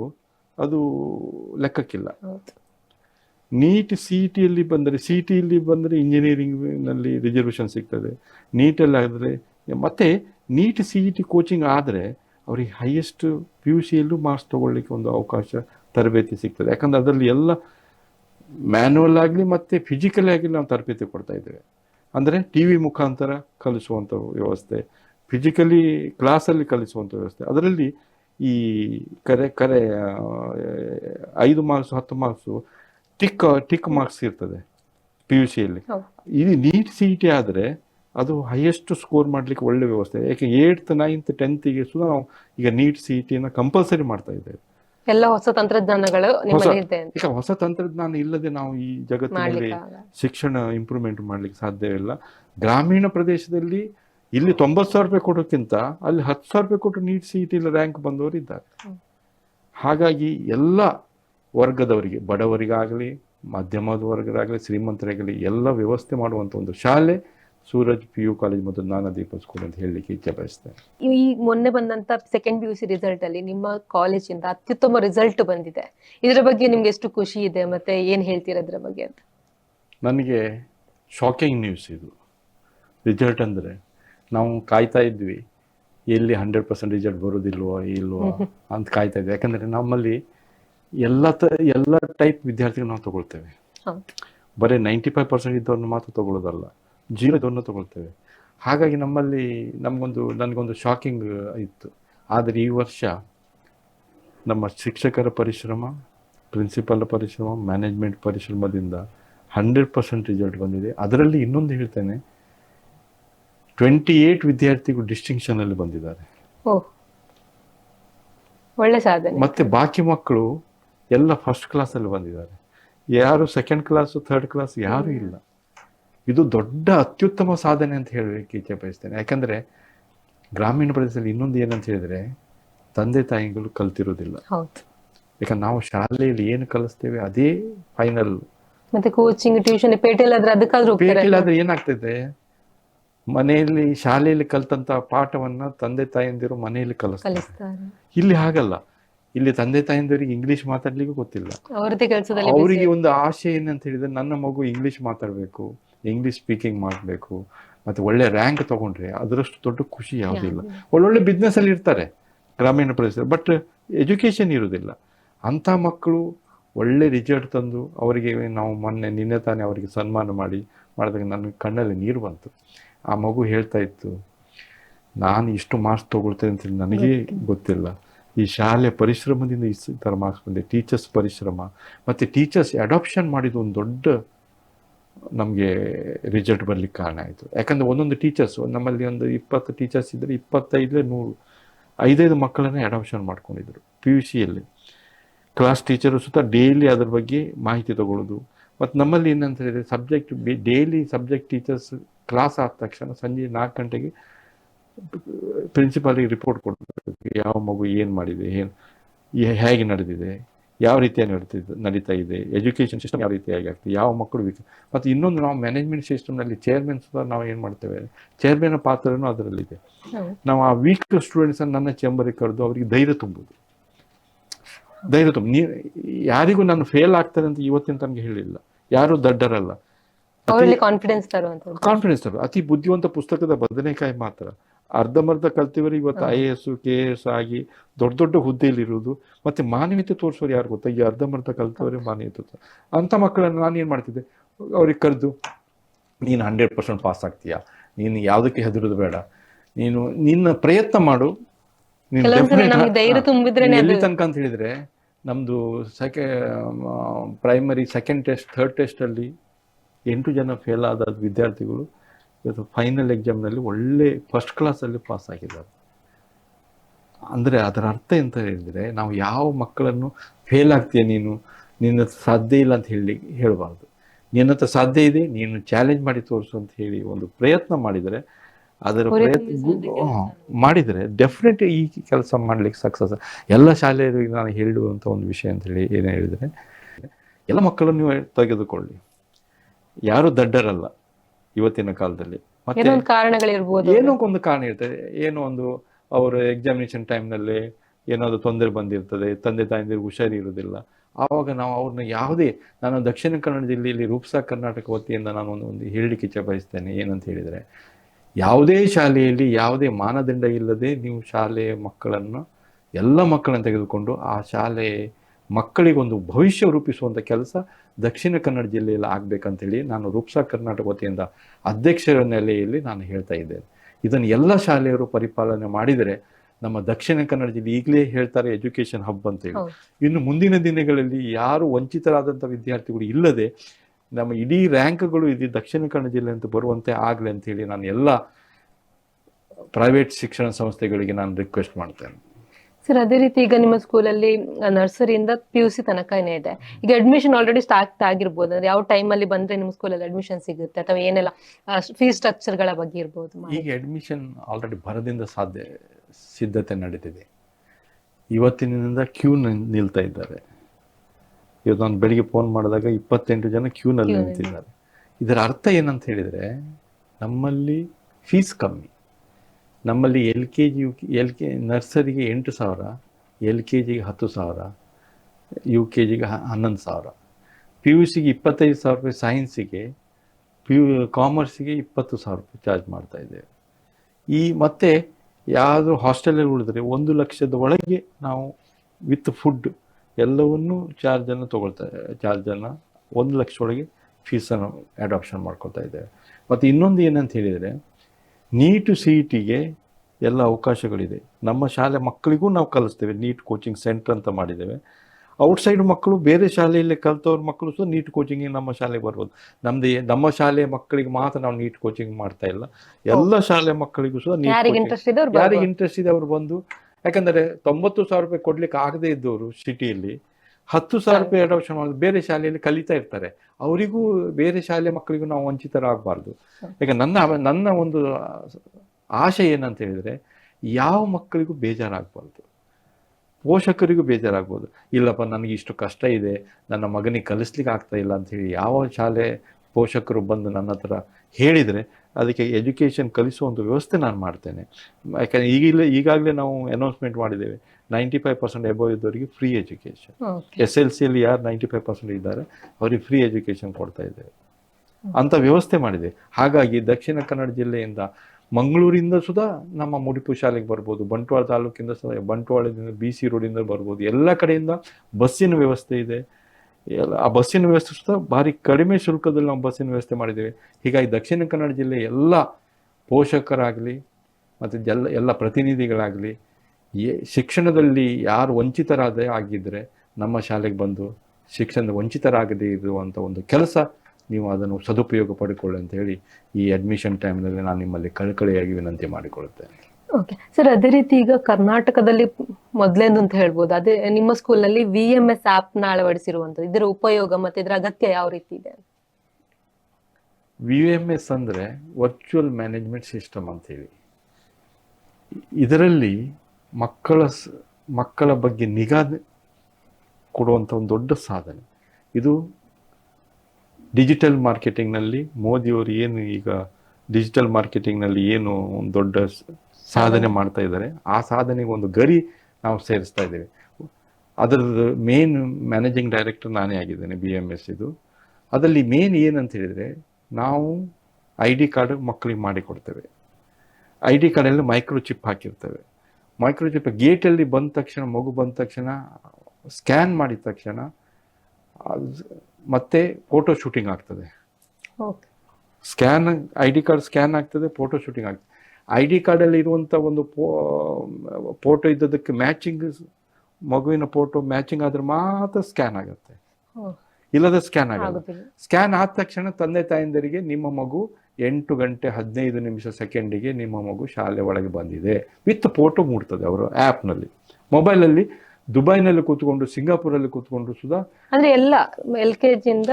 ಅದು ಲೆಕ್ಕಕ್ಕಿಲ್ಲ. ನೀಟ್ ಸಿ ಟಿಯಲ್ಲಿ ಬಂದರೆ ಸಿ ಟಿಯಲ್ಲಿ ಬಂದರೆ ಇಂಜಿನಿಯರಿಂಗ್ನಲ್ಲಿ ರಿಸರ್ವೇಷನ್ ಸಿಗ್ತದೆ. ನೀಟಲ್ಲಿ ಆದರೆ ಮತ್ತೆ NEET C E T coaching ಆದರೆ ಅವರಿಗೆ ಹೈಯೆಸ್ಟ್ ಪಿ ಯು ಸಿಯಲ್ಲೂ ಮಾರ್ಕ್ಸ್ ತಗೊಳ್ಳಿಕ್ಕೆ ಒಂದು ಅವಕಾಶ ತರಬೇತಿ ಸಿಗ್ತದೆ. ಯಾಕಂದ್ರೆ ಅದರಲ್ಲಿ ಎಲ್ಲ ಮ್ಯಾನುವಲ್ ಆಗಲಿ ಮತ್ತು ಫಿಸಿಕಲಿ ಆಗಲಿ ನಾವು ತರಬೇತಿ ಕೊಡ್ತಾ ಇದ್ದೇವೆ. ಅಂದರೆ ಟಿ ವಿ ಮುಖಾಂತರ ಕಲಿಸುವಂಥ ವ್ಯವಸ್ಥೆ. ಫಿಸಿಕಲಿ ಕ್ಲಾಸಲ್ಲಿ ಕಲಿಸುವಂಥ ವ್ಯವಸ್ಥೆ. ಅದರಲ್ಲಿ ಈ ಕರೆ ಕರೆ ಐದು ಮಾರ್ಕ್ಸ್ ಹತ್ತು ಮಾರ್ಕ್ಸು ಟಿಕ್ ಟಿಕ್ ಮಾರ್ಕ್ಸ್ ಇರ್ತದೆ ಪಿ ಯು ಸಿಯಲ್ಲಿ. ಇದು ನೀಟ್ ಸಿ ಟಿ ಆದರೆ ಅದು ಹೈಯೆಸ್ಟ್ ಸ್ಕೋರ್ ಮಾಡಲಿಕ್ಕೆ ಒಳ್ಳೆ ವ್ಯವಸ್ಥೆ. ಯಾಕೆ ಏಯ್ಟ್ ನೈನ್ತ್ ಟೆಂತ್ಗೆ ಸುದ ನಾವು ಈಗ ನೀಟ್ ಸಿ ಟಿನ ಕಂಪಲ್ಸರಿ ಮಾಡ್ತಾ ಇದ್ದೇವೆ. ಎಲ್ಲ ಹೊಸ ತಂತ್ರಜ್ಞಾನಗಳು ಈಗ ಹೊಸ ತಂತ್ರಜ್ಞಾನ ಇಲ್ಲದೆ ನಾವು ಈ ಜಗತ್ತಿನಲ್ಲಿ ಶಿಕ್ಷಣ ಇಂಪ್ರೂವ್ಮೆಂಟ್ ಮಾಡ್ಲಿಕ್ಕೆ ಸಾಧ್ಯವಿಲ್ಲ ಗ್ರಾಮೀಣ ಪ್ರದೇಶದಲ್ಲಿ ಇಲ್ಲಿ ತೊಂಬತ್ತು ಸಾವಿರ ರೂಪಾಯಿ ಕೊಡೋಕ್ಕಿಂತ ಅಲ್ಲಿ ಹತ್ತು ಸಾವಿರ ರೂಪಾಯಿ ಕೊಟ್ಟು ನೀಟ್ ಸಿ ಟಿ ರ್ಯಾಂಕ್ ಬಂದವರು ಇದ್ದಾರೆ ಹಾಗಾಗಿ ಎಲ್ಲ ವರ್ಗದವರಿಗೆ ಬಡವರಿಗಾಗಲಿ ಮಾಧ್ಯಮದ ವರ್ಗದಾಗಲಿ ಶ್ರೀಮಂತರಾಗಲಿ ಎಲ್ಲ ವ್ಯವಸ್ಥೆ ಮಾಡುವಂಥ ಒಂದು ಶಾಲೆ ಸೂರಜ್ ಪಿ ಯು ಕಾಲೇಜ್ ಮತ್ತು ದೀಪ ಸ್ಕೂಲ್ ಅಂತ ಹೇಳಲಿಕ್ಕೆ ಇಚ್ಛೆ ಬಯಸ್ತೇನೆ. ಈ ಮೊನ್ನೆ ಬಂದಂತ second P U C result ಅಲ್ಲಿ ನಿಮ್ಮ ಕಾಲೇಜಿಂದ ಅತ್ಯುತ್ತಮ ರಿಸಲ್ಟ್ ಬಂದಿದೆ. ಇದರ ಬಗ್ಗೆ ನಿಮ್ಗೆ ಎಷ್ಟು ಖುಷಿ ಇದೆ ಮತ್ತೆ ಏನು ಹೇಳ್ತೀರಾ ಅದರ ಬಗ್ಗೆ ಅಂತ? ನನಗೆ ಶಾಕಿಂಗ್ ನ್ಯೂಸ್ ಇದು. ರಿಸಲ್ಟ್ ಅಂದರೆ ನಾವು ಕಾಯ್ತಾ ಇದ್ವಿ ಎಲ್ಲಿ ಹಂಡ್ರೆಡ್ ಪರ್ಸೆಂಟ್ ರಿಸಲ್ಟ್ ಬರೋದಿಲ್ವೋ ಇಲ್ವೋ ಅಂತ ಕಾಯ್ತಾ ಇದ್ವಿ. ಯಾಕಂದ್ರೆ ನಮ್ಮಲ್ಲಿ ಎಲ್ಲ ತ ಎಲ್ಲ ಟೈಪ್ ವಿದ್ಯಾರ್ಥಿಗಳು ನಾವು ತಗೊಳ್ತೇವೆ. ಬರೀ ನೈಂಟಿ ಫೈವ್ ಪರ್ಸೆಂಟ್ ಇದ್ದವ್ರನ್ನ ಮಾತ್ರ ತಗೊಳ್ಳೋದಲ್ಲ ಜೀರೋ ಇದ್ದವ್ರನ್ನ ತಗೊಳ್ತೇವೆ. ಹಾಗಾಗಿ ನಮ್ಮಲ್ಲಿ ನಮಗೊಂದು ನನಗೊಂದು ಶಾಕಿಂಗ್ ಇತ್ತು. ಆದರೆ ಈ ವರ್ಷ ನಮ್ಮ ಶಿಕ್ಷಕರ ಪರಿಶ್ರಮ ಪ್ರಿನ್ಸಿಪಲ್ ಪರಿಶ್ರಮ ಮ್ಯಾನೇಜ್ಮೆಂಟ್ ಪರಿಶ್ರಮದಿಂದ ಹಂಡ್ರೆಡ್ ಪರ್ಸೆಂಟ್ ರಿಸಲ್ಟ್ ಬಂದಿದೆ. ಅದರಲ್ಲಿ ಇನ್ನೊಂದು ಹೇಳ್ತೇನೆ ಟ್ವೆಂಟಿ ಏಟ್ ವಿದ್ಯಾರ್ಥಿಗಳು ಡಿಸ್ಟಿಂಕ್ಷನ್ ಅಲ್ಲಿ ಬಂದಿದ್ದಾರೆ. ಓ ಒಳ್ಳೆ ಸಾಧನೆ. ಮತ್ತೆ ಬಾಕಿ ಮಕ್ಕಳು ಎಲ್ಲ ಫಸ್ಟ್ ಕ್ಲಾಸ್ ಅಲ್ಲಿ ಬಂದಿದ್ದಾರೆ. ಯಾರು ಸೆಕೆಂಡ್ ಕ್ಲಾಸ್ ಥರ್ಡ್ ಕ್ಲಾಸ್ ಯಾರು ಇಲ್ಲ. ಇದು ದೊಡ್ಡ ಅತ್ಯುತ್ತಮ ಸಾಧನೆ ಅಂತ ಹೇಳಲಿಕ್ಕೆ ಇಚ್ಛೆ ಬಯಸ್ತೇನೆ. ಯಾಕಂದ್ರೆ ಗ್ರಾಮೀಣ ಪ್ರದೇಶದಲ್ಲಿ ಇನ್ನೊಂದು ಏನಂತ ಹೇಳಿದ್ರೆ ತಂದೆ ತಾಯಿಗಳು ಕಲ್ತಿರೋದಿಲ್ಲ. ಯಾಕಂದ್ರೆ ನಾವು ಶಾಲೆಯಲ್ಲಿ ಏನು ಕಲಿಸ್ತೇವೆ ಅದೇ ಫೈನಲ್ ಮತ್ತೆ ಕೋಚಿಂಗ್ ಟ್ಯೂಷನ್ ಪೇಟೆಲ್ ಆದ್ರೆ ಅದಕ್ಕಾದ್ರೂ ಪೇಟೆಲ್ ಆದ್ರೆ ಏನಾಗ್ತದೆ ಮನೆಯಲ್ಲಿ ಶಾಲೆಯಲ್ಲಿ ಕಲ್ತಂತ ಪಾಠವನ್ನ ತಂದೆ ತಾಯಂದಿರು ಮನೆಯಲ್ಲಿ ಕಲಿಸ್ತಾರೆ. ಇಲ್ಲಿ ಹಾಗಲ್ಲ. ಇಲ್ಲಿ ತಂದೆ ತಾಯಂದಿರಿಗೆ ಇಂಗ್ಲಿಷ್ ಮಾತಾಡ್ಲಿಕ್ಕೆ ಗೊತ್ತಿಲ್ಲ. ಅವರಿಗೆ ಒಂದು ಆಶೆ ಏನಂತ ಹೇಳಿದ್ರೆ ನನ್ನ ಮಗು ಇಂಗ್ಲಿಷ್ ಮಾತಾಡಬೇಕು ಇಂಗ್ಲಿಷ್ ಸ್ಪೀಕಿಂಗ್ ಮಾಡಬೇಕು ಮತ್ತೆ ಒಳ್ಳೆ ರ್ಯಾಂಕ್ ತಗೊಂಡ್ರೆ ಅದರಷ್ಟು ದೊಡ್ಡ ಖುಷಿ ಯಾವುದಿಲ್ಲ. ಒಳ್ಳೊಳ್ಳೆ ಬಿಸ್ನೆಸ್ ಅಲ್ಲಿ ಇರ್ತಾರೆ ಗ್ರಾಮೀಣ ಪ್ರದೇಶ ಬಟ್ ಎಜುಕೇಶನ್ ಇರುವುದಿಲ್ಲ. ಅಂತ ಮಕ್ಕಳು ಒಳ್ಳೆ ರಿಸಲ್ಟ್ ತಂದು ಅವರಿಗೆ ನಾವು ಮೊನ್ನೆ ನಿನ್ನೆ ತಾನೇ ಅವರಿಗೆ ಸನ್ಮಾನ ಮಾಡಿ ಮಾಡಿದಾಗ ನನ್ನ ಕಣ್ಣಲ್ಲಿ ನೀರು ಬಂತು. ಆ ಮಗು ಹೇಳ್ತಾ ಇತ್ತು ನಾನು ಇಷ್ಟು ಮಾರ್ಕ್ಸ್ ತೊಗೊಳ್ತೇನೆ ಅಂತ ಹೇಳಿ ನನಗೆ ಗೊತ್ತಿಲ್ಲ. ಈ ಶಾಲೆ ಪರಿಶ್ರಮದಿಂದ ಈ ಥರ ಮಾರ್ಕ್ಸ್ ಬಂದೆ ಟೀಚರ್ಸ್ ಪರಿಶ್ರಮ. ಮತ್ತು ಟೀಚರ್ಸ್ ಅಡಾಪ್ಷನ್ ಮಾಡಿದ ಒಂದು ದೊಡ್ಡ ನಮಗೆ ರಿಸಲ್ಟ್ ಬರಲಿಕ್ಕೆ ಕಾರಣ ಆಯಿತು. ಯಾಕಂದರೆ ಒಂದೊಂದು ಟೀಚರ್ಸ್ ನಮ್ಮಲ್ಲಿ ಒಂದು ಇಪ್ಪತ್ತು ಟೀಚರ್ಸ್ ಇದ್ದರೆ ಇಪ್ಪತ್ತೈದಲೇ ನೂರು ಐದೈದು ಮಕ್ಕಳನ್ನೇ ಅಡಾಪ್ಷನ್ ಮಾಡ್ಕೊಂಡಿದ್ರು. ಪಿ ಯು ಸಿಯಲ್ಲಿ ಕ್ಲಾಸ್ ಟೀಚರು ಸುತ್ತ ಡೈಲಿ ಅದ್ರ ಬಗ್ಗೆ ಮಾಹಿತಿ ತಗೊಳ್ಳೋದು ಮತ್ತು ನಮ್ಮಲ್ಲಿ ಏನಂತ ಹೇಳಿದ್ರೆ subject be daily subject teachers class ಆದ ತಕ್ಷಣ ಸಂಜೆ ನಾಲ್ಕು ಗಂಟೆಗೆ ಪ್ರಿನ್ಸಿಪಾಲಿಗೆ ರಿಪೋರ್ಟ್ ಕೊಡಬೇಕು ಯಾವ ಮಗು ಏನು ಮಾಡಿದೆ ಏನು ಹೇಗೆ ನಡೆದಿದೆ ಯಾವ ರೀತಿಯಾಗಿ ನಡೀತಿದೆ ನಡೀತಾ ಇದೆ ಎಜುಕೇಷನ್ ಸಿಸ್ಟಮ್ ಯಾವ ರೀತಿಯಾಗಿ ಆಗ್ತದೆ ಯಾವ ಮಕ್ಕಳು ವೀಕ್ ಮತ್ತು ಇನ್ನೊಂದು ನಾವು ಮ್ಯಾನೇಜ್ಮೆಂಟ್ ಸಿಸ್ಟಮ್ನಲ್ಲಿ ಚೇರ್ಮನ್ ನಾವು ಏನು ಮಾಡ್ತೇವೆ ಚೇರ್ಮನ್ ಪಾತ್ರನೂ ಅದರಲ್ಲಿದೆ. ನಾವು ಆ ವೀಕ್ ಸ್ಟೂಡೆಂಟ್ಸನ್ನು ನನ್ನ ಚೇಂಬರಿಗೆ ಕರೆದು ಅವರಿಗೆ ಧೈರ್ಯ ತುಂಬುದು. ಧೈರ್ಯ ತುಂಬ. ನೀ ಯಾರಿಗೂ ನಾನು ಫೇಲ್ ಆಗ್ತದೆ ಅಂತ ಇವತ್ತಿನ ತನಕ ಹೇಳಿಲ್ಲ. ಯಾರು ದಡ್ಡರಲ್ಲ. ಕಾನ್ಫಿಡೆನ್ಸ್ ತರು ಕಾನ್ಫಿಡೆನ್ಸ್ ಅತಿ ಬುದ್ಧಿವಂತ ಪುಸ್ತಕದ ಬದನೆಕಾಯಿ ಮಾತ್ರ. ಅರ್ಧಮರ್ಧ ಕಲ್ತಿವರು ಇವತ್ತು ಐ ಎಸ್ ಕೆ ಎಸ್ ಆಗಿ ದೊಡ್ಡ ದೊಡ್ಡ ಹುದ್ದೆಯಲ್ಲಿ ಇರುವುದು. ಮತ್ತೆ ಮಾನವೀಯತೆ ತೋರಿಸೋರು ಯಾರು ಗೊತ್ತಾ? ಈ ಅರ್ಧಮರ್ಧ ಕಲ್ತವರೇ ಮಾನವೀಯತೆ ಅಂತ ಮಕ್ಕಳನ್ನು ನಾನು ಏನ್ ಮಾಡ್ತಿದ್ದೆ? ಅವ್ರಿಗೆ ಕರೆದು ನೀನು ಹಂಡ್ರೆಡ್ ಪರ್ಸೆಂಟ್ ಪಾಸ್ ಆಗ್ತೀಯಾ? ನೀನು ಯಾವುದಕ್ಕೆ ಹೆದರೋದು ಬೇಡ. ನೀನು ನಿನ್ನ ಪ್ರಯತ್ನ ಮಾಡು. ನಮ್ಗೆ ಧೈರ್ಯ ತುಂಬಿದ್ರೆ ಎಲ್ಲಿ ತನಕ ಅಂತ ಹೇಳಿದ್ರೆ ನಮ್ದು ಸೆಕೆ primary second test third test ಅಲ್ಲಿ ಎಂಟು ಜನ ಫೇಲ್ ಆದ ವಿದ್ಯಾರ್ಥಿಗಳು ಇವತ್ತು ಫೈನಲ್ ಎಕ್ಸಾಮ್ನಲ್ಲಿ ಒಳ್ಳೆ ಫಸ್ಟ್ ಕ್ಲಾಸಲ್ಲಿ ಪಾಸ್ ಆಗಿದ್ದಾರೆ. ಅಂದ್ರೆ ಅದರ ಅರ್ಥ ಎಂತ ಹೇಳಿದ್ರೆ ನಾವು ಯಾವ ಮಕ್ಕಳನ್ನು ಫೇಲ್ ಆಗ್ತೀಯ ನೀನು ನಿನ್ನ ಸಾಧ್ಯ ಇಲ್ಲ ಅಂತ ಹೇಳಿ ಹೇಳಬಾರ್ದು. ನಿನ್ನ ಹತ್ರ ಸಾಧ್ಯ ಇದೆ ನೀನು ಚಾಲೆಂಜ್ ಮಾಡಿ ತೋರಿಸು ಅಂತ ಹೇಳಿ ಒಂದು ಪ್ರಯತ್ನ ಮಾಡಿದರೆ ಅದರ ಪ್ರಯತ್ನ. ಮಾಡಿದರೆ ಡೆಫಿನೆಟ್ ಈ ಕೆಲಸ ಮಾಡ್ಲಿಕ್ಕೆ ಸಕ್ಸಸ್ ಎಲ್ಲ ಶಾಲೆಯವರಿಗೆ ನಾನು ಹೇಳುವಂಥ ಒಂದು ವಿಷಯ ಅಂತ ಹೇಳಿ ಏನು ಹೇಳಿದರೆ ಎಲ್ಲ ಮಕ್ಕಳನ್ನು ನೀವು ತೆಗೆದುಕೊಳ್ಳಿ. ಯಾರು ದಡ್ಡರಲ್ಲ ಇವತ್ತಿನ ಕಾಲದಲ್ಲಿ. ಮತ್ತೆ ಏನೋ ಒಂದು ಕಾರಣಗಳಿರ್ಬೋದು. ಏನೋ ಒಂದು ಕಾರಣ ಇರ್ತದೆ. ಏನೋ ಒಂದು ಅವರ ಎಕ್ಸಾಮಿನೇಷನ್ ಟೈಮ್ನಲ್ಲಿ ಏನಾದರೂ ತೊಂದರೆ ಬಂದಿರ್ತದೆ ತಂದೆ ತಾಯಿಂದಿರು ಹುಷಾರಿ ಇರೋದಿಲ್ಲ. ಆವಾಗ ನಾವು ಅವ್ರನ್ನ ಯಾವುದೇ ನಾನು ದಕ್ಷಿಣ ಕನ್ನಡ ಜಿಲ್ಲೆಯಲ್ಲಿ ರೂಪ್ಸಾ ಕರ್ನಾಟಕ ವತಿಯಿಂದ ನಾನು ಒಂದು ಒಂದು ಹೇಳಲಿಕ್ಕೆ ಇಚ್ಛೆ ಬಯಸ್ತೇನೆ. ಏನಂತ ಹೇಳಿದರೆ ಯಾವುದೇ ಶಾಲೆಯಲ್ಲಿ ಯಾವುದೇ ಮಾನದಂಡ ಇಲ್ಲದೆ ನೀವು ಶಾಲೆಯ ಮಕ್ಕಳನ್ನು ಎಲ್ಲ ಮಕ್ಕಳನ್ನು ತೆಗೆದುಕೊಂಡು ಆ ಶಾಲೆ ಮಕ್ಕಳಿಗೊಂದು ಭವಿಷ್ಯ ರೂಪಿಸುವಂಥ ಕೆಲಸ ದಕ್ಷಿಣ ಕನ್ನಡ ಜಿಲ್ಲೆಯಲ್ಲಿ ಆಗಬೇಕಂತೇಳಿ ನಾನು ರೂಪ್ಸಾ ಕರ್ನಾಟಕ ವತಿಯಿಂದ ಅಧ್ಯಕ್ಷರ ನೆಲೆಯಲ್ಲಿ ನಾನು ಹೇಳ್ತಾ ಇದ್ದೇನೆ ಇದನ್ನು ಎಲ್ಲ ಶಾಲೆಯವರು ಪರಿಪಾಲನೆ ಮಾಡಿದರೆ ನಮ್ಮ ದಕ್ಷಿಣ ಕನ್ನಡ ಜಿಲ್ಲೆ ಈಗಲೇ ಹೇಳ್ತಾರೆ ಎಜುಕೇಶನ್ ಹಬ್ ಅಂತೇಳಿ. ಇನ್ನು ಮುಂದಿನ ದಿನಗಳಲ್ಲಿ ಯಾರು ವಂಚಿತರಾದಂಥ ವಿದ್ಯಾರ್ಥಿಗಳು ಇಲ್ಲದೆ ನಮ್ಮ ಇಡೀ ರ್ಯಾಂಕ್ಗಳು ಇದು ದಕ್ಷಿಣ ಕನ್ನಡ ಜಿಲ್ಲೆ ಅಂತ ಬರುವಂತೆ ಆಗಲಿ ಅಂತ ಹೇಳಿ ನಾನು ಎಲ್ಲ ಪ್ರೈವೇಟ್ ಶಿಕ್ಷಣ ಸಂಸ್ಥೆಗಳಿಗೆ ನಾನು ರಿಕ್ವೆಸ್ಟ್ ಮಾಡ್ತೇನೆ. ಸರ್ ಅದೇ ರೀತಿ ಈಗ ನಿಮ್ಮ ಸ್ಕೂಲಲ್ಲಿ ನರ್ಸರಿಯಿಂದ ಪಿ ಯು ಸಿ ತನಕನೇ ಇದೆ. ಈಗ ಅಡ್ಮಿಷನ್ ಆಲ್ರೆಡಿ ಸ್ಟಾರ್ಟ್ ಆಗಿರ್ಬೋದು. ಅಂದ್ರೆ ಯಾವ ಟೈಮಲ್ಲಿ ಬಂದ್ರೆ ನಿಮ್ಮ ಸ್ಕೂಲಲ್ಲಿ ಅಡ್ಮಿಷನ್ ಸಿಗುತ್ತೆ? ಅಥವಾ ಏನೆಲ್ಲ ಫೀಸ್ ಸ್ಟ್ರಕ್ಚರ್ಗಳ ಬಗ್ಗೆ ಇರ್ಬೋದು ಈಗ ಅಡ್ಮಿಷನ್ ಆಲ್ರೆಡಿ ಭರದಿಂದ ಸಾಧ್ಯ ಸಿದ್ಧತೆ ನಡೀತಿದೆ. ಇವತ್ತಿನಿಂದ ಕ್ಯೂ ನಿಲ್ತಾ ಇದ್ದಾರೆ. ಇವತ್ತು ನಾನು ಬೆಳಿಗ್ಗೆ ಫೋನ್ ಮಾಡಿದಾಗ ಇಪ್ಪತ್ತೆಂಟು ಜನ ಕ್ಯೂನಲ್ಲಿ. ನಿಂತಿದ್ದಾರೆ. ಇದರ ಅರ್ಥ ಏನಂತ ಹೇಳಿದರೆ ನಮ್ಮಲ್ಲಿ ಫೀಸ್ ಕಮ್ಮಿ. ನಮ್ಮಲ್ಲಿ L K G U L K ನರ್ಸರಿಗೆ ಎಂಟು ಸಾವಿರ ಎಲ್ ಕೆ ಜಿಗೆ ಹತ್ತು ಸಾವಿರ ಯು ಕೆ ಜಿಗೆ ಹನ್ನೊಂದು ಸಾವಿರ. ಪಿ ಯು ಸಿಗೆ ಇಪ್ಪತ್ತೈದು ಸಾವಿರ ರೂಪಾಯಿ ಸೈನ್ಸಿಗೆ ಪಿ ಯು ಕಾಮರ್ಸಿಗೆ ಇಪ್ಪತ್ತು ಸಾವಿರ ರೂಪಾಯಿ ಚಾರ್ಜ್ ಮಾಡ್ತಾ ಇದ್ದೇವೆ. ಈ ಮತ್ತೆ ಯಾವುದು ಹಾಸ್ಟೆಲಲ್ಲಿ ಉಳಿದ್ರೆ ಒಂದು ಲಕ್ಷದ ಒಳಗೆ ನಾವು ವಿತ್ ಫುಡ್ ಎಲ್ಲವನ್ನೂ ಚಾರ್ಜನ್ನು ತಗೊಳ್ತಾ ಚಾರ್ಜನ್ನು ಒಂದು ಲಕ್ಷ ಒಳಗೆ ಫೀಸನ್ನು ಅಡಾಪ್ಷನ್ ಮಾಡ್ಕೊತಾ ಇದ್ದೇವೆ ಮತ್ತು ಇನ್ನೊಂದು ಏನಂತ ಹೇಳಿದರೆ ನೀಟು ಸಿ ಇ ಟಿಗೆ ಎಲ್ಲ ಅವಕಾಶಗಳಿದೆ. ನಮ್ಮ ಶಾಲೆ ಮಕ್ಕಳಿಗೂ ನಾವು ಕಲಿಸ್ತೇವೆ ನೀಟ್ ಕೋಚಿಂಗ್ ಸೆಂಟರ್ ಅಂತ ಮಾಡಿದ್ದೇವೆ. ಔಟ್ಸೈಡ್ ಮಕ್ಕಳು ಬೇರೆ ಶಾಲೆಯಲ್ಲಿ ಕಲಿತವ್ರ ಮಕ್ಕಳು ಸಹ ನೀಟ್ ಕೋಚಿಂಗ್ ನಮ್ಮ ಶಾಲೆಗೆ ಬರ್ಬೋದು. ನಮ್ದು ನಮ್ಮ ಶಾಲೆಯ ಮಕ್ಕಳಿಗೆ ಮಾತ್ರ ನಾವು ನೀಟ್ ಕೋಚಿಂಗ್ ಮಾಡ್ತಾ ಇಲ್ಲ. ಎಲ್ಲ ಶಾಲೆ ಮಕ್ಕಳಿಗೂ ಸಹ ನೀಟ್ ಯಾರಿಗೆ. ಇಂಟ್ರೆಸ್ಟ್ ಇದೆ ಅವರು ಬಂದು ಯಾಕಂದ್ರೆ ತೊಂಬತ್ತು ಸಾವಿರ ರೂಪಾಯಿ ಕೊಡ್ಲಿಕ್ಕೆ ಆಗದೇ ಇದ್ದವರು ಸಿಟಿಯಲ್ಲಿ, ಹತ್ತು ಸಾವಿರ ರೂಪಾಯಿ ಅಡಾಪ್ಷನ್ ಮಾಡಿ ಬೇರೆ ಶಾಲೆಯಲ್ಲಿ ಕಲಿತಾ ಇರ್ತಾರೆ. ಅವರಿಗೂ ಬೇರೆ ಶಾಲೆ ಮಕ್ಕಳಿಗೂ ನಾವು ವಂಚಿತರಾಗಬಾರ್ದು. ಈಗ ನನ್ನ ನನ್ನ ಒಂದು ಆಶೆ ಏನಂತ ಹೇಳಿದ್ರೆ ಯಾವ ಮಕ್ಕಳಿಗೂ ಬೇಜಾರಾಗಬಾರ್ದು. ಪೋಷಕರಿಗೂ ಬೇಜಾರಾಗ್ಬೋದು ಇಲ್ಲಪ್ಪ, ನನಗೆ ಇಷ್ಟು ಕಷ್ಟ ಇದೆ, ನನ್ನ ಮಗನಿಗೆ ಕಲಿಸ್ಲಿಕ್ಕೆ ಆಗ್ತಾ ಇಲ್ಲ ಅಂತ ಹೇಳಿ ಯಾವ ಶಾಲೆ ಪೋಷಕರು ಬಂದು ನನ್ನ ಹತ್ರ ಹೇಳಿದರೆ ಅದಕ್ಕೆ ಎಜುಕೇಷನ್ ಕಲಿಸುವ ಒಂದು ವ್ಯವಸ್ಥೆ ನಾನು ಮಾಡ್ತೇನೆ. ಯಾಕಂದರೆ ಈಗಲೇ ಈಗಾಗಲೇ ನಾವು ಅನೌನ್ಸ್ಮೆಂಟ್ ಮಾಡಿದ್ದೇವೆ ನೈಂಟಿ ಫೈವ್ ಪರ್ಸೆಂಟ್ ಎಬೋ ಇದ್ದವರಿಗೆ ಫ್ರೀ ಎಜುಕೇಷನ್. ಎಸ್ ಎಲ್ ಸಿಯಲ್ಲಿ ಯಾರು ನೈಂಟಿ ಫೈವ್ ಪರ್ಸೆಂಟ್ ಇದ್ದಾರೆ ಅವರಿಗೆ ಫ್ರೀ ಎಜುಕೇಷನ್ ಕೊಡ್ತಾ ಇದ್ದೇವೆ. ಅಂತ ವ್ಯವಸ್ಥೆ ಮಾಡಿದೆ. ಹಾಗಾಗಿ ದಕ್ಷಿಣ ಕನ್ನಡ ಜಿಲ್ಲೆಯಿಂದ ಮಂಗಳೂರಿಂದ ಸುಧಾ ನಮ್ಮ ಮುಡಿಪು ಶಾಲೆಗೆ ಬರ್ಬೋದು ಬಂಟ್ವಾಳ ತಾಲೂಕಿಂದ ಸಹ ಬಂಟ್ವಾಳದಿಂದ ಬಿ ಸಿ ರೋಡಿಂದ ಬರ್ಬೋದು ಎಲ್ಲ ಕಡೆಯಿಂದ ಬಸ್ಸಿನ ವ್ಯವಸ್ಥೆ ಇದೆ. ಎಲ್ಲ ಆ ಬಸ್ಸಿನ ವ್ಯವಸ್ಥೆ ಸುತ್ತ ಭಾರಿ ಕಡಿಮೆ ಶುಲ್ಕದಲ್ಲಿ ನಾವು ಬಸ್ಸಿನ ವ್ಯವಸ್ಥೆ ಮಾಡಿದ್ದೇವೆ. ಹೀಗಾಗಿ ದಕ್ಷಿಣ ಕನ್ನಡ ಜಿಲ್ಲೆ ಎಲ್ಲ ಪೋಷಕರಾಗಲಿ ಮತ್ತು ಎಲ್ಲ ಎಲ್ಲ ಪ್ರತಿನಿಧಿಗಳಾಗಲಿ ಏ- ಶಿಕ್ಷಣದಲ್ಲಿ ಯಾರು ವಂಚಿತರಾದ ಆಗಿದ್ದರೆ ನಮ್ಮ ಶಾಲೆಗೆ ಬಂದು ಶಿಕ್ಷಣದ ವಂಚಿತರಾಗದೇ ಇರುವಂಥ ಒಂದು ಕೆಲಸ ನೀವು ಅದನ್ನು ಸದುಪಯೋಗ ಪಡಿಕೊಳ್ಳಿ ಅಂತ ಹೇಳಿ ಈ ಅಡ್ಮಿಷನ್ ಟೈಮ್ನಲ್ಲಿ ನಾನು ನಿಮ್ಮಲ್ಲಿ ಕಳಕಳಿಯಾಗಿ ವಿನಂತಿ ಮಾಡಿಕೊಳ್ಳುತ್ತೇನೆ. ಓಕೆ ಸರ್ ಅದೇ ರೀತಿ ಈಗ ಕರ್ನಾಟಕದಲ್ಲಿ ಮೊದಲೇಂದು ಅಂತ ಹೇಳ್ಬೋದು. ಅದೇ ನಿಮ್ಮ ಸ್ಕೂಲ್ನಲ್ಲಿ ವಿ ಎಂ ಎಸ್ ಆಪ್ ಅಳವಡಿಸಿರುವಂಥದ್ದು. ಇದರ ಉಪಯೋಗ ಮತ್ತೆ ಇದರ ಅಗತ್ಯ ಯಾವ ರೀತಿ ಇದೆ? ವಿ ಎಂ ಎಸ್ ಅಂದರೆ ವರ್ಚುವಲ್ ಮ್ಯಾನೇಜ್ಮೆಂಟ್ ಸಿಸ್ಟಮ್ ಅಂತೇಳಿ. ಇದರಲ್ಲಿ ಮಕ್ಕಳ ಮಕ್ಕಳ ಬಗ್ಗೆ ನಿಗಾ ಕೊಡುವಂಥ ಒಂದು ದೊಡ್ಡ ಸಾಧನೆ. ಇದು ಡಿಜಿಟಲ್ ಮಾರ್ಕೆಟಿಂಗ್ನಲ್ಲಿ ಮೋದಿಯವರು ಏನು ಈಗ ಡಿಜಿಟಲ್ ಮಾರ್ಕೆಟಿಂಗ್ನಲ್ಲಿ ಏನು ಒಂದು ದೊಡ್ಡ ಸಾಧನೆ ಮಾಡ್ತಾ ಇದ್ದಾರೆ. ಆ ಸಾಧನೆಗೆ ಒಂದು ಗರಿ ನಾವು ಸೇರಿಸ್ತಾ ಇದ್ದೇವೆ. ಅದರದ್ದು ಮೇನ್ ಮ್ಯಾನೇಜಿಂಗ್ ಡೈರೆಕ್ಟರ್ ನಾನೇ ಆಗಿದ್ದೇನೆ ಬಿ ಎಂ ಎಸ್ ಇದು. ಅದರಲ್ಲಿ ಮೇನ್ ಏನಂತ ಹೇಳಿದರೆ ನಾವು ಐ ಡಿ ಕಾರ್ಡ್ ಮಕ್ಕಳಿಗೆ ಮಾಡಿಕೊಡ್ತೇವೆ ಐ ಡಿ ಕಾರ್ಡಲ್ಲಿ ಮೈಕ್ರೋ ಚಿಪ್ ಹಾಕಿರ್ತೇವೆ. ಮೈಕ್ರೋ ಚಿಪ್ ಗೇಟಲ್ಲಿ ಬಂದ ತಕ್ಷಣ ಮಗು ಬಂದ ತಕ್ಷಣ ಸ್ಕ್ಯಾನ್ ಮಾಡಿದ ತಕ್ಷಣ ಮತ್ತೆ ಫೋಟೋ ಶೂಟಿಂಗ್ ಆಗ್ತದೆ. Okay scan I D card scan ಆಗ್ತದೆ ಫೋಟೋ ಶೂಟಿಂಗ್ ಆಗ್ತದೆ. ಐ ಡಿ ಕಾರ್ಡಲ್ಲಿ ಇರುವಂಥ ಒಂದು ಫೋಟೋ ಇದ್ದದಕ್ಕೆ ಮ್ಯಾಚಿಂಗ್ ಮಗುವಿನ ಫೋಟೋ ಮ್ಯಾಚಿಂಗ್ ಆದ್ರೆ ಮಾತ್ರ ಸ್ಕ್ಯಾನ್ ಆಗುತ್ತೆ. ಇಲ್ಲದ ಸ್ಕ್ಯಾನ್ ಆಗಲ್ಲ. ಸ್ಕ್ಯಾನ್ ಆದ ತಕ್ಷಣ ತಂದೆ ತಾಯಂದರಿಗೆ ನಿಮ್ಮ ಮಗು ಎಂಟು ಗಂಟೆ ಹದಿನೈದು ನಿಮಿಷ ಸೆಕೆಂಡಿಗೆ ನಿಮ್ಮ ಮಗು ಶಾಲೆ ಒಳಗೆ ಬಂದಿದೆ. ವಿತ್ ಫೋಟೋ ಮೂಡ್ತದೆ ಅವರು ಆ್ಯಪ್ನಲ್ಲಿ ಮೊಬೈಲಲ್ಲಿ ದುಬೈನಲ್ಲಿ ಕೂತ್ಕೊಂಡು ಸಿಂಗಾಪುರಲ್ಲಿ ಕೂತ್ಕೊಂಡು ಸುಧಾ ಅಂದ್ರೆ ಎಲ್ಲ ಎಲ್ ಕೆ ಜಿಯಿಂದ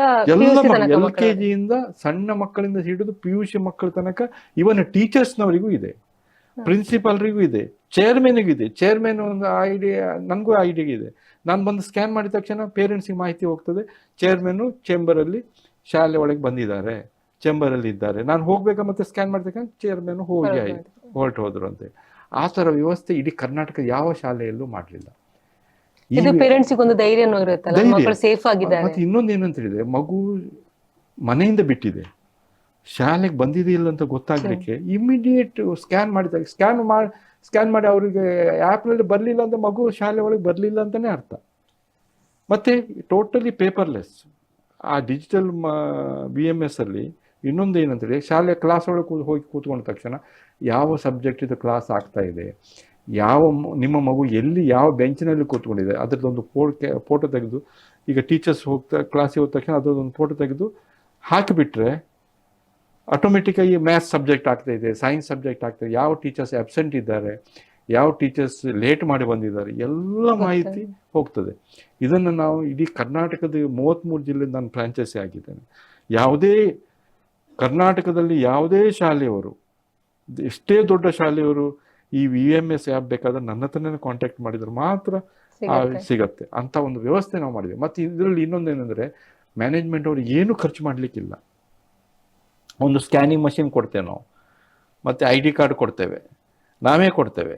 ಎಲ್ ಕೆ ಜಿಯಿಂದ ಸಣ್ಣ ಮಕ್ಕಳಿಂದ ಹಿಡಿದು ಪಿ ಯು ಸಿ ಮಕ್ಕಳ ತನಕ ಇವನ್ ಟೀಚರ್ಸ್ನವರಿಗೂ ಇದೆ. ಪ್ರಿನ್ಸಿಪಾಲ್ರಿಗೂ ಇದೆ. ಚೇರ್ಮನ್ಗೂ ಇದೆ. ಚೇರ್ಮನ್ ಒಂದು ಐಡಿಯಾ ನನಗೂ ಐಡಿಯಾ ಇದೆ. ನಾನು ಬಂದು ಸ್ಕ್ಯಾನ್ ಮಾಡಿದ ತಕ್ಷಣ ಪೇರೆಂಟ್ಸಿಗೆ ಮಾಹಿತಿ ಹೋಗ್ತದೆ. ಚೇರ್ಮನ್ ಚೇಂಬರಲ್ಲಿ ಶಾಲೆ ಒಳಗೆ ಬಂದಿದ್ದಾರೆ. ಚೇಂಬರಲ್ಲಿ ಇದ್ದಾರೆ. ನಾನು ಹೋಗ್ಬೇಕಾ ಮತ್ತೆ ಸ್ಕ್ಯಾನ್ ಮಾಡಿದ ಚೇರ್ಮನ್ ಹೋಗಿ ಆಯ್ತು ಹೊರಟು ಹೋದ್ರು ಅಂತ ಆ ಥರ ವ್ಯವಸ್ಥೆ ಇಡೀ ಕರ್ನಾಟಕ ಯಾವ ಶಾಲೆಯಲ್ಲೂ ಮಾಡಲಿಲ್ಲ. ಇದು ಪೇರೆಂಟ್ಸ್ ಒಂದು ಇರುತ್ತಲ್ಲ ಧೈರ್ಯ. ಮಕ್ಕಳು ಸೇಫ್ ಆಗಿದ್ದಾರೆ. ಮತ್ತೆ ಇನ್ನೊಂದು ಏನಂತ ಹೇಳಿದ್ರೆ ಮಗು ಮನೆಯಿಂದ ಬಿಟ್ಟಿದೆ. ಶಾಲೆಗೆ ಬಂದಿದೆ ಇಲ್ಲ ಅಂತ ಗೊತ್ತಾಗ್ಲಿಕ್ಕೆ ಇಮಿಡಿಯೇಟ್ ಸ್ಕ್ಯಾನ್ ಮಾಡಿದಾಗ ಸ್ಕ್ಯಾನ್ ಮಾಡಿ ಸ್ಕ್ಯಾನ್ ಮಾಡಿ ಅವರಿಗೆ ಆ್ಯಪ್ನಲ್ಲಿ ಬರಲಿಲ್ಲ ಅಂದ್ರೆ ಮಗು ಶಾಲೆ ಒಳಗೆ ಬರಲಿಲ್ಲ ಅಂತಲೇ ಅರ್ಥ. ಮತ್ತೆ ಟೋಟಲಿ ಪೇಪರ್ಲೆಸ್ ಆ ಡಿಜಿಟಲ್ ಬಿ ಎಂ ಎಸ್ ಅಲ್ಲಿ ಇನ್ನೊಂದು ಏನಂತೇಳಿ ಶಾಲೆ ಕ್ಲಾಸ್ ಒಳಗೆ ಹೋಗಿ ಕೂತ್ಕೊಂಡ ತಕ್ಷಣ ಯಾವ ಸಬ್ಜೆಕ್ಟಿದು ಕ್ಲಾಸ್ ಆಗ್ತಾ ಇದೆ ಯಾವ ನಿಮ್ಮ ಮಗು ಎಲ್ಲಿ ಯಾವ ಬೆಂಚಿನಲ್ಲಿ ಕೂತ್ಕೊಂಡಿದೆ ಅದರದ್ದೊಂದು ಫೋಟೋ ತೆಗೆದು ಈಗ ಟೀಚರ್ಸ್ ಹೋಗ್ತಾ ಕ್ಲಾಸಿಗೆ ಹೋದ ತಕ್ಷಣ ಅದರದ್ದೊಂದು ಫೋಟೋ ತೆಗೆದು ಹಾಕಿಬಿಟ್ರೆ ಆಟೋಮೆಟಿಕ್ಕಾಗಿ ಮ್ಯಾಥ್ಸ್ ಸಬ್ಜೆಕ್ಟ್ ಆಗ್ತಾ ಇದೆ ಸೈನ್ಸ್ ಸಬ್ಜೆಕ್ಟ್ ಆಗ್ತಾ ಇದೆ. ಯಾವ ಟೀಚರ್ಸ್ ಅಬ್ಸೆಂಟ್ ಇದ್ದಾರೆ ಯಾವ ಟೀಚರ್ಸ್ ಲೇಟ್ ಮಾಡಿ ಬಂದಿದ್ದಾರೆ ಎಲ್ಲ ಮಾಹಿತಿ ಹೋಗ್ತದೆ. ಇದನ್ನು ನಾವು ಇಡೀ ಕರ್ನಾಟಕದ ಮೂವತ್ತ್ಮೂರು ಜಿಲ್ಲೆ ನಾನು ಫ್ರಾಂಚೈಸಿ ಆಗಿದ್ದೇನೆ. ಯಾವುದೇ ಕರ್ನಾಟಕದಲ್ಲಿ ಯಾವುದೇ ಶಾಲೆಯವರು ಎಷ್ಟೇ ದೊಡ್ಡ ಶಾಲೆಯವರು ಈ ವಿ ಎಂ ಎಸ್ ಆ್ಯಪ್ ಬೇಕಾದ್ರೆ ನನ್ನ ಹತ್ರನೇ ಕಾಂಟ್ಯಾಕ್ಟ್ ಮಾಡಿದ್ರೆ ಮಾತ್ರ ಸಿಗುತ್ತೆ. ಅಂತ ಒಂದು ವ್ಯವಸ್ಥೆ ನಾವು ಮಾಡಿದ್ವಿ. ಮತ್ತೆ ಇದರಲ್ಲಿ ಇನ್ನೊಂದು ಏನಂದ್ರೆ ಮ್ಯಾನೇಜ್ಮೆಂಟ್ ಅವರು ಏನು ಖರ್ಚು ಮಾಡ್ಲಿಕ್ಕಿಲ್ಲ. ಒಂದು ಸ್ಕ್ಯಾನಿಂಗ್ ಮಷಿನ್ ಕೊಡ್ತೇವೆ ನಾವು. ಮತ್ತೆ ಐ ಡಿ ಕಾರ್ಡ್ ಕೊಡ್ತೇವೆ. ನಾವೇ ಕೊಡ್ತೇವೆ.